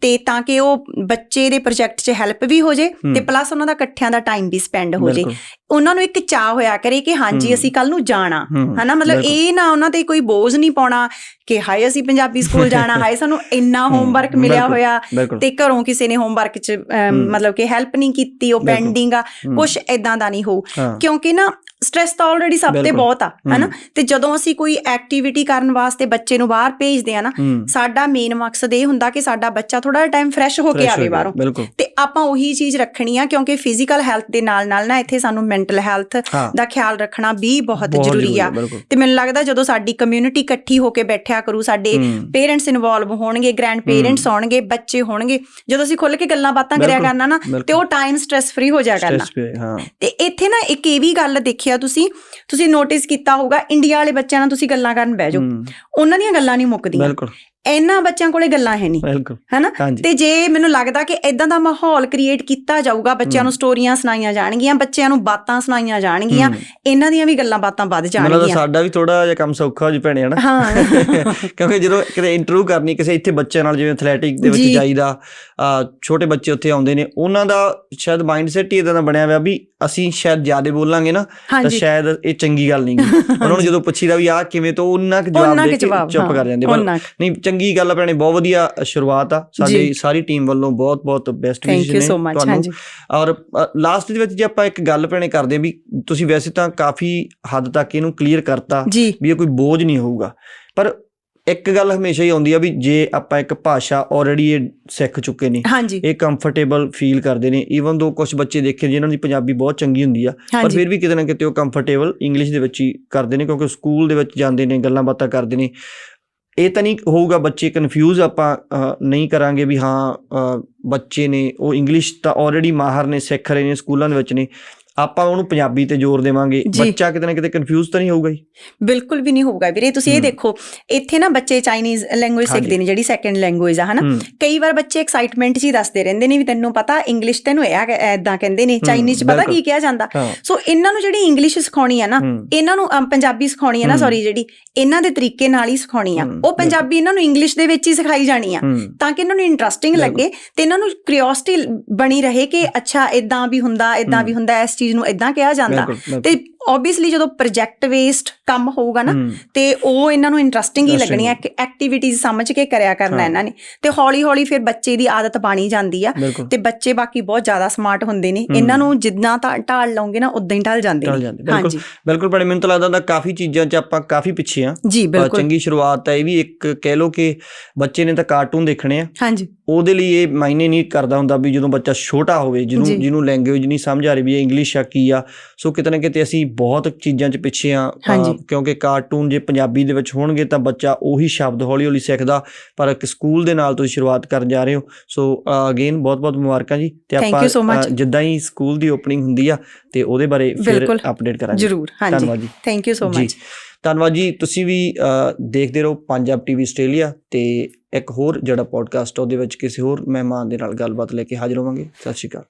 ਤੇ ਤਾਂ ਕਿ ਉਹ ਬੱਚੇ ਦੇ ਪ੍ਰੋਜੈਕਟ 'ਚ ਹੈਲਪ ਵੀ ਹੋ ਜੇ। ਤੇ ਪਲੱਸ ਉਹਨਾਂ ਦਾ ਇਕੱਠਿਆਂ ਦਾ ਟਾਈਮ ਵੀ ਸਪੈਂਡ ਹੋ ਜੇ। ਉਹਨਾਂ ਨੂੰ ਇੱਕ ਚਾਹ ਹੋਇਆ ਕਰੇ ਕਿ ਹਾਂਜੀ। ਅਸੀਂ ਕੱਲ ਨੂੰ ਜਾਣਾ ਹਨਾ ਮਤਲਬ। ਇਹ ਨਾ ਉਹਨਾਂ ਤੇ ਕੋਈ ਬੋਝ ਨਹੀਂ ਪਾਉਣਾ ਕਿ ਹਾਏ ਅਸੀਂ ਪੰਜਾਬੀ ਸਕੂਲ ਜਾਣਾ [LAUGHS] ਹਾਏ ਸਾਨੂੰ ਇੰਨਾ ਹੋਮਵਰਕ ਮਿਲਿਆ ਹੋਇਆ ਤੇ ਘਰੋਂ ਕਿਸੇ ਨੇ ਹੋਮਵਰਕ 'ਚ। ਮਤਲਬ ਕਿ ਹੈਲਪ ਨਹੀਂ ਕੀਤੀ ਉਹ। ਪੈਂਡਿੰਗ ਆ ਕੁਝ ਇਦਾਂ ਦਾ ਨਹੀਂ ਹੋਊ। ਹਾਂ। ਕਿਉਂਕਿ ਨਾ ਸਟ੍ਰੈਸ ਤਾਂ ਆਲਰੇਡੀ ਸਭ ਤੇ। ਬਹੁਤ ਆ ਹਨਾ। ਤੇ ਜਦੋਂ ਅਸੀਂ ਕੋਈ ਐਕਟੀਵਿਟੀ ਕਰਨ ਵਾਸਤੇ ਬੱਚੇ ਨੂੰ ਬਾਹਰ ਭੇਜਦੇ ਆ ਨਾ ਸਾਡਾ ਮੇਨ ਮਕਸਦ ਇਹ ਹੁੰਦਾ ਕਿ ਸਾਡਾ ਬੱਚਾ ਥੋੜਾ ਜਿਹਾ ਟਾਈਮ ਫਰੈਸ਼ ਹੋ ਕੇ ਆਵੇ ਬਾਹਰੋਂ। ਤੇ ਆਪਾਂ ਉਹੀ ਚੀਜ਼ ਰੱਖਣੀ ਆ ਕਿਉਂਕਿ ਫਿਜ਼ੀਕਲ ਹੈਲਥ ਦੇ ਨਾਲ ਨਾਲ ਨਾ ਇੱਥੇ ਸਾਨੂੰ ਮੈਂਟਲ ਹੈਲਥ ਦਾ ਖਿਆਲ ਰੱਖਣਾ ਵੀ ਬਹੁਤ ਜ਼ਰੂਰੀ ਆ। ਤੇ ਮੈਨੂੰ ਲੱਗਦਾ ਜਦੋਂ ਸਾਡੀ ਕਮਿਊਨਿਟੀ ਇਕੱਠੀ ਹੋ ਕੇ ਬੈਠਿਆ ਕਰੂ ਸਾਡੇ ਪੇਰੈਂਟਸ ਇਨਵੋਲਵ ਹੋਣਗੇ ਗ੍ਰੈਂਡ ਪੇਰੈਂਟਸ ਹੋਣਗੇ ਬੱਚੇ ਹੋਣਗੇ ਜਦੋਂ ਅਸੀਂ ਖੁੱਲ ਕੇ ਗੱਲਾਂ ਬਾਤਾਂ ਕਰਿਆ ਕਰਨਾ ਨਾ। ਤੇ ਉਹ ਟਾਈਮ ਸਟ੍ਰੈਸ ਫ੍ਰੀ ਹੋ ਜਾਇਆ ਕਰਨਾ। ਤੇ ਇੱਥੇ ਨਾ ਇੱਕ ਇਹ ਵੀ ਗੱਲ ਦੇਖਿਆ ਤੁਸੀਂ ਤੁਸੀਂ ਨੋਟਿਸ ਕੀਤਾ ਹੋਊਗਾ ਇੰਡੀਆ ਵਾਲੇ ਬੱਚਿਆਂ ਨਾਲ ਤੁਸੀਂ ਗੱਲਾਂ ਕਰਨ ਬਹਿ ਜਾਓ। ਉਹਨਾਂ ਦੀਆਂ ਗੱਲਾਂ ਨਹੀਂ ਮੁੱਕਦੀਆਂ। ਬਿਲਕੁਲ। ਇਹਨਾਂ ਬੱਚਿਆਂ ਕੋਲੇ ਗੱਲਾਂ ਹੈ ਨਹੀਂ। ਬਿਲਕੁਲ। ਹੈਨਾ? ਹਾਂਜੀ। ਤੇ ਜੇ ਮੈਨੂੰ ਲੱਗਦਾ ਕਿ ਇਦਾਂ ਦਾ ਮਾਹੌਲ ਕ੍ਰੀਏਟ ਕੀਤਾ ਜਾਊਗਾ ਬੱਚਿਆਂ ਨੂੰ ਸਟੋਰੀਆਂ ਸੁਣਾਈਆਂ ਜਾਣਗੀਆਂ ਬੱਚਿਆਂ ਨੂੰ ਬਾਤਾਂ ਸੁਣਾਈਆਂ ਜਾਣਗੀਆਂ। ਇਹਨਾਂ ਦੀਆਂ ਵੀ ਗੱਲਾਂ ਬਾਤਾਂ ਵੱਧ ਮੈਨੂੰ ਲੱਗਦਾ ਜਾਣਗੀਆਂ। ਸਾਡਾ ਵੀ ਥੋੜਾ ਜਿਹਾ ਕੰਮ ਸੌਖਾ ਹੋ ਜੀ ਭੈਣੇ ਹਨਾ? ਹਾਂ। [LAUGHS] ਕਿਉਂਕਿ ਜਦੋਂ ਕਿਤੇ ਇੰਟਰਵਿਊ ਕਰਨੀ ਕਿਸੇ ਇੱਥੇ ਬੱਚਿਆਂ ਨਾਲ ਜਿਵੇਂ ਐਥਲੈਟਿਕ ਦੇ ਵਿੱਚ ਜੀ। ਜਾਈਦਾ ਅਹ ਛੋਟੇ ਬੱਚੇ ਉੱਥੇ ਆਉਂਦੇ ਨੇ ਉਹਨਾਂ ਦਾ ਸ਼ਾਇਦ ਮਾਈਂਡਸੈਟ ਹੀ ਇਦਾਂ ਦਾ ਬਣਿਆ ਹੋਇਆ ਵੀ ਅਸੀਂ ਸ਼ਾਇਦ ਜ਼ਿਆਦਾ ਬੋਲਾਂਗੇ ਨਾ ਤਾਂ ਹਾਂਜੀ। ਸ਼ਾਇਦ ਇਹ ਚੰਗੀ ਗੱਲ ਨਹੀਂ ਗੀ। [LAUGHS] ਉਹਨਾਂ ਨੂੰ ਜਦੋਂ ਪੁੱਛੀਦਾ ਵੀ ਆਹ ਕਿਵੇਂ ਤੋਂ ਉਹਨਾਂ ਕੁ ਜਵਾਬ ਦੇ ਕੇ ਜਵਾਬ ਚੁੱਪ ਹਾਂ, ਕਰ ਜਾਂਦੇ ਪਰ ਉਹਨਾਂ ਨਹੀਂ ਚੰਗੀ ਗੱਲ ਆ ਭੈਣੇ ਬਹੁਤ ਵਧੀਆ ਸ਼ੁਰੂਆਤ ਆ। ਸਾਡੀ। ਸਾਰੀ ਟੀਮ ਵੱਲੋਂ ਬਹੁਤ ਬਹੁਤ ਬੈਸਟ ਥੈਂਕ ਵਿਸ਼ੇਸ ਯੂ ਨੇ ਤੁਹਾਨੂੰ। ਔਰ ਲਾਸਟ ਦੇ ਵਿੱਚ ਜੇ ਆਪਾਂ ਇੱਕ ਗੱਲ ਭੈਣੇ ਕਰਦੇ ਵੀ ਤੁਸੀਂ ਵੈਸੇ ਤਾਂ ਕਾਫੀ ਹੱਦ ਤੱਕ ਇਹਨੂੰ ਕਲੀਅਰ ਕਰਤਾ ਵੀ ਇਹ ਕੋਈ ਬੋਝ ਨਹੀਂ ਹੋਊਗਾ। ਪਰ ਇੱਕ ਗੱਲ ਹਮੇਸ਼ਾ ਹੀ ਆਉਂਦੀ ਆ ਵੀ ਜੇ ਆਪਾਂ ਇੱਕ ਭਾਸ਼ਾ ਆਲਰੇਡੀ ਇਹ ਸਿੱਖ ਚੁੱਕੇ ਨੇ ਇਹ ਕੰਫਰਟੇਬਲ ਫੀਲ ਕਰਦੇ ਨੇ ਈਵਨ ਦੋ ਕੁਝ ਬੱਚੇ ਦੇਖੇ ਜਿਨ੍ਹਾਂ ਦੀ ਪੰਜਾਬੀ ਬਹੁਤ ਚੰਗੀ ਹੁੰਦੀ ਆ ਪਰ ਫਿਰ ਵੀ ਕਿਤੇ ਨਾ ਕਿਤੇ ਉਹ ਕੰਫਰਟੇਬਲ ਇੰਗਲਿਸ਼ ਦੇ ਵਿੱਚ ਹੀ ਕਰਦੇ ਨੇ ਕਿਉਂਕਿ ਸਕੂਲ ਦੇ ਵਿੱਚ ਜਾਂਦੇ ਨੇ ਗੱਲਾਂ ਬਾਤਾਂ ਕਰਦੇ ਨੇ। ਇਹ ਤਾਂ ਨਹੀਂ ਹੋਊਗਾ ਬੱਚੇ ਕਨਫਿਊਜ਼ ਆਪਾਂ ਨਹੀਂ ਕਰਾਂਗੇ ਵੀ ਹਾਂ ਬੱਚੇ ਨੇ, ਉਹ ਇੰਗਲਿਸ਼ ਤਾਂ ਆਲਰੇਡੀ ਮਾਹਰ ਨੇ, ਸਿੱਖ ਰਹੇ ਨੇ, ਸਕੂਲਾਂ ਦੇ ਵਿੱਚ ਨੇ। ਆਪਾਂ ਉਹਨੂੰ ਪੰਜਾਬੀ ਤੇ ਜ਼ੋਰ ਦੇਵਾਂਗੇ ਜੀ। ਬੱਚਾ ਕਿਤੇ ਨਾ ਕਿਤੇ ਕਨਫਿਊਜ਼ ਤਾਂ ਨਹੀਂ ਹੋਊਗਾ ਜੀ ਬਿਲਕੁਲ ਵੀ ਨਹੀਂ ਹੋਊਗਾ ਵੀਰੇ ਤੁਸੀਂ ਇਹ ਹੂੰ। ਦੇਖੋ ਇੱਥੇ ਨਾ ਬੱਚੇ ਚਾਈਨੀਜ਼ ਲੈਂਗੁਏਜ। ਸਿੱਖਦੇ ਨੇ ਜਿਹੜੀ ਸੈਕੰਡ ਲੈਂਗੁਏਜ ਆ ਹਨਾ ਹੂੰ ਕਈ ਵਾਰ ਬੱਚੇ ਐਕਸਾਈਟਮੈਂਟ ਹੀ ਦੱਸਦੇ ਰਹਿੰਦੇ ਨੇ ਵੀ ਤੈਨੂੰ ਪਤਾ ਇੰਗਲਿਸ਼ ਤੈਨੂੰ ਇਹ ਐਦਾਂ ਕਹਿੰਦੇ ਨੇ ਚਾਈਨੀਜ਼ 'ਚ ਪਤਾ। ਕੀ ਕਿਹਾ ਜਾਂਦਾ ਹਾਂ ਸੋ ਇਹਨਾਂ ਨੂੰ ਜਿਹੜੀ ਇੰਗਲਿਸ਼ ਸਿਖਾਉਣੀ ਆ ਨਾ ਹੂੰ ਇਹਨਾਂ ਨੂੰ ਪੰਜਾਬੀ ਸਿਖਾਉਣੀ ਆ ਨਾ ਹੂੰ। ਸੌਰੀ ਜਿਹੜੀ ਇਹਨਾਂ ਦੇ ਤਰੀਕੇ ਨਾਲ ਹੀ ਸਿਖਾਉਣੀ ਆ ਹੂੰ, ਉਹ। ਪੰਜਾਬੀ ਇਹਨਾਂ ਨੂੰ ਇੰਗਲਿਸ਼ ਦੇ ਵਿੱਚ ਹੀ ਸਿਖਾਈ ਜਾਣੀ ਆ ਹੂੰ ਤਾਂ ਕਿ ਇਹਨਾਂ ਨੂੰ ਇੰਟਰਸਟਿੰਗ। ਲੱਗੇ ਤੇ ਇਹਨਾਂ ਨੂੰ ਕਿਉਰਿਓਸਿਟੀ ਬਣੀ ਰਹੇ ਕਿ ਅੱਛਾ ਇਦਾਂ ਵੀ ਹੁੰਦਾ ਇਦਾਂ ਹੂੰ। ਵੀ ਹੁੰਦਾ ਇਸ ਚੀਜ਼ ਨੂੰ ਇਦਾਂ ਕਿਹਾ ਜਾਂਦਾ। ਤੇ ਆਬਵੀਅਸਲੀ ਜਦੋਂ ਪ੍ਰੋਜੈਕਟ ਬੇਸਡ ਕੰਮ ਹੋਊਗਾ ਨਾ ਹੂੰ, ਤੇ ਉਹ ਇਹਨਾਂ ਨੂੰ ਇੰਟਰਸਟਿੰਗ ਹੀ ਲੱਗਣੀ ਆ ਕਿ ਐਕਟੀਵਿਟੀਜ਼ ਸਮਝ ਕੇ ਕਰਿਆ ਕਰਨਾ ਹਾਂ। ਇਹਨਾਂ ਨੇ। ਤੇ ਹੌਲੀ ਹੌਲੀ ਫਿਰ ਬੱਚੇ ਦੀ ਆਦਤ ਬਣੀ ਜਾਂਦੀ ਆ। ਤੇ ਬੱਚੇ ਬਾਕੀ ਬਹੁਤ ਜ਼ਿਆਦਾ ਸਮਾਰਟ ਹੁੰਦੇ ਨੇ। ਹੂੰ। ਇਹਨਾਂ ਨੂੰ ਜਿੰਨਾ ਤਾਂ ਢਾਲ ਲਾਉਂਗੇ ਨਾ ਉਦਾਂ ਹੀ ਢਲ ਜਾਂਦੇ ਨੇ। ਹਾਂਜੀ। ਬਿਲਕੁਲ ਭੈਣੇ ਮੈਨੂੰ ਤਾਂ ਲੱਗਦਾ ਹੁੰਦਾ ਕਾਫੀ ਚੀਜ਼ਾਂ 'ਚ ਆਪਾਂ ਕਾਫੀ ਪਿੱਛੇ ਆ। ਜੀ ਬਿਲਕੁਲ। ਚੰਗੀ ਸ਼ੁਰੂਆਤ ਹੈ ਇਹ ਵੀ ਇੱਕ ਕਹਿ ਲਓ ਕਿ ਬੱਚੇ ਨੇ ਤਾਂ ਕਾਰਟੂਨ ਦੇਖਣੇ ਆ। ਹਾਂਜੀ। ਉਹਦੇ ਲਈ ਇਹ ਮਾਇਨੇ ਨਹੀਂ ਕਰਦਾ ਹੁੰਦਾ ਵੀ ਜਦੋਂ ਬੱਚਾ ਛੋਟਾ ਹੋਵੇ ਜਿਹਨੂੰ। ਜਿਹਨੂੰ ਲੈਂਗੁਏਜ ਨਹੀਂ ਸਮਝ ਆ ਰਹੀ ਵੀ ਇੰਗਲਿਸ਼ ਆ ਕੀ ਆ ਸੋ ਕਿਤੇ ਨਾ ਕਿਤੇ ਅਸੀਂ ਬਹੁਤ ਚੀਜ਼ਾਂ 'ਚ ਪਿੱਛੇ ਆ। ਕਿਉਂਕਿ ਕਾਰਟੂਨ ਜੇ ਪੰਜਾਬੀ ਦੇ ਵਿੱਚ ਹੋਣਗੇ ਤਾਂ ਬੱਚਾ ਉਹੀ ਸ਼ਬਦ ਹੌਲੀ ਹੌਲੀ ਸਿੱਖਦਾ ਪਰ ਇੱਕ ਸਕੂਲ ਦੇ ਨਾਲ ਤੁਸੀਂ ਸ਼ੁਰੂਆਤ ਕਰਨ ਜਾ ਰਹੇ ਹੋ। ਸੋ ਅਗੇਨ ਬਹੁਤ ਬਹੁਤ ਮੁਬਾਰਕਾਂ ਜੀ। ਤੇ ਆਪਾਂ ਜਿੱਦਾਂ ਹੀ ਸਕੂਲ ਦੀ ਓਪਨਿੰਗ ਹੁੰਦੀ ਆ ਤੇ ਉਹਦੇ ਬਾਰੇ ਫਿਰ। ਅਪਡੇਟ ਕਰਾਂਗੇ। ਜ਼ਰੂਰ ਹਾਂਜੀ। ਧੰਨਵਾਦ ਜੀ। ਥੈਂਕ ਯੂ ਸੋ ਮਚ ਧੰਨਵਾਦ ਜੀ। ਤੁਸੀਂ ਵੀ ਦੇਖਦੇ ਰਹੋ ਪੰਜਾਬ ਟੀਵੀ ਆਸਟ੍ਰੇਲੀਆ ਤੇ ਇੱਕ ਹੋਰ ਜਿਹੜਾ ਪੋਡਕਾਸਟ ਉਹਦੇ ਵਿੱਚ ਕਿਸੇ ਹੋਰ ਮਹਿਮਾਨ ਦੇ ਨਾਲ ਗੱਲਬਾਤ ਲੈ ਕੇ ਹਾਜ਼ਰ ਹੋਵਾਂਗੇ। ਸਤਿ ਸ਼੍ਰੀ ਅਕਾਲ।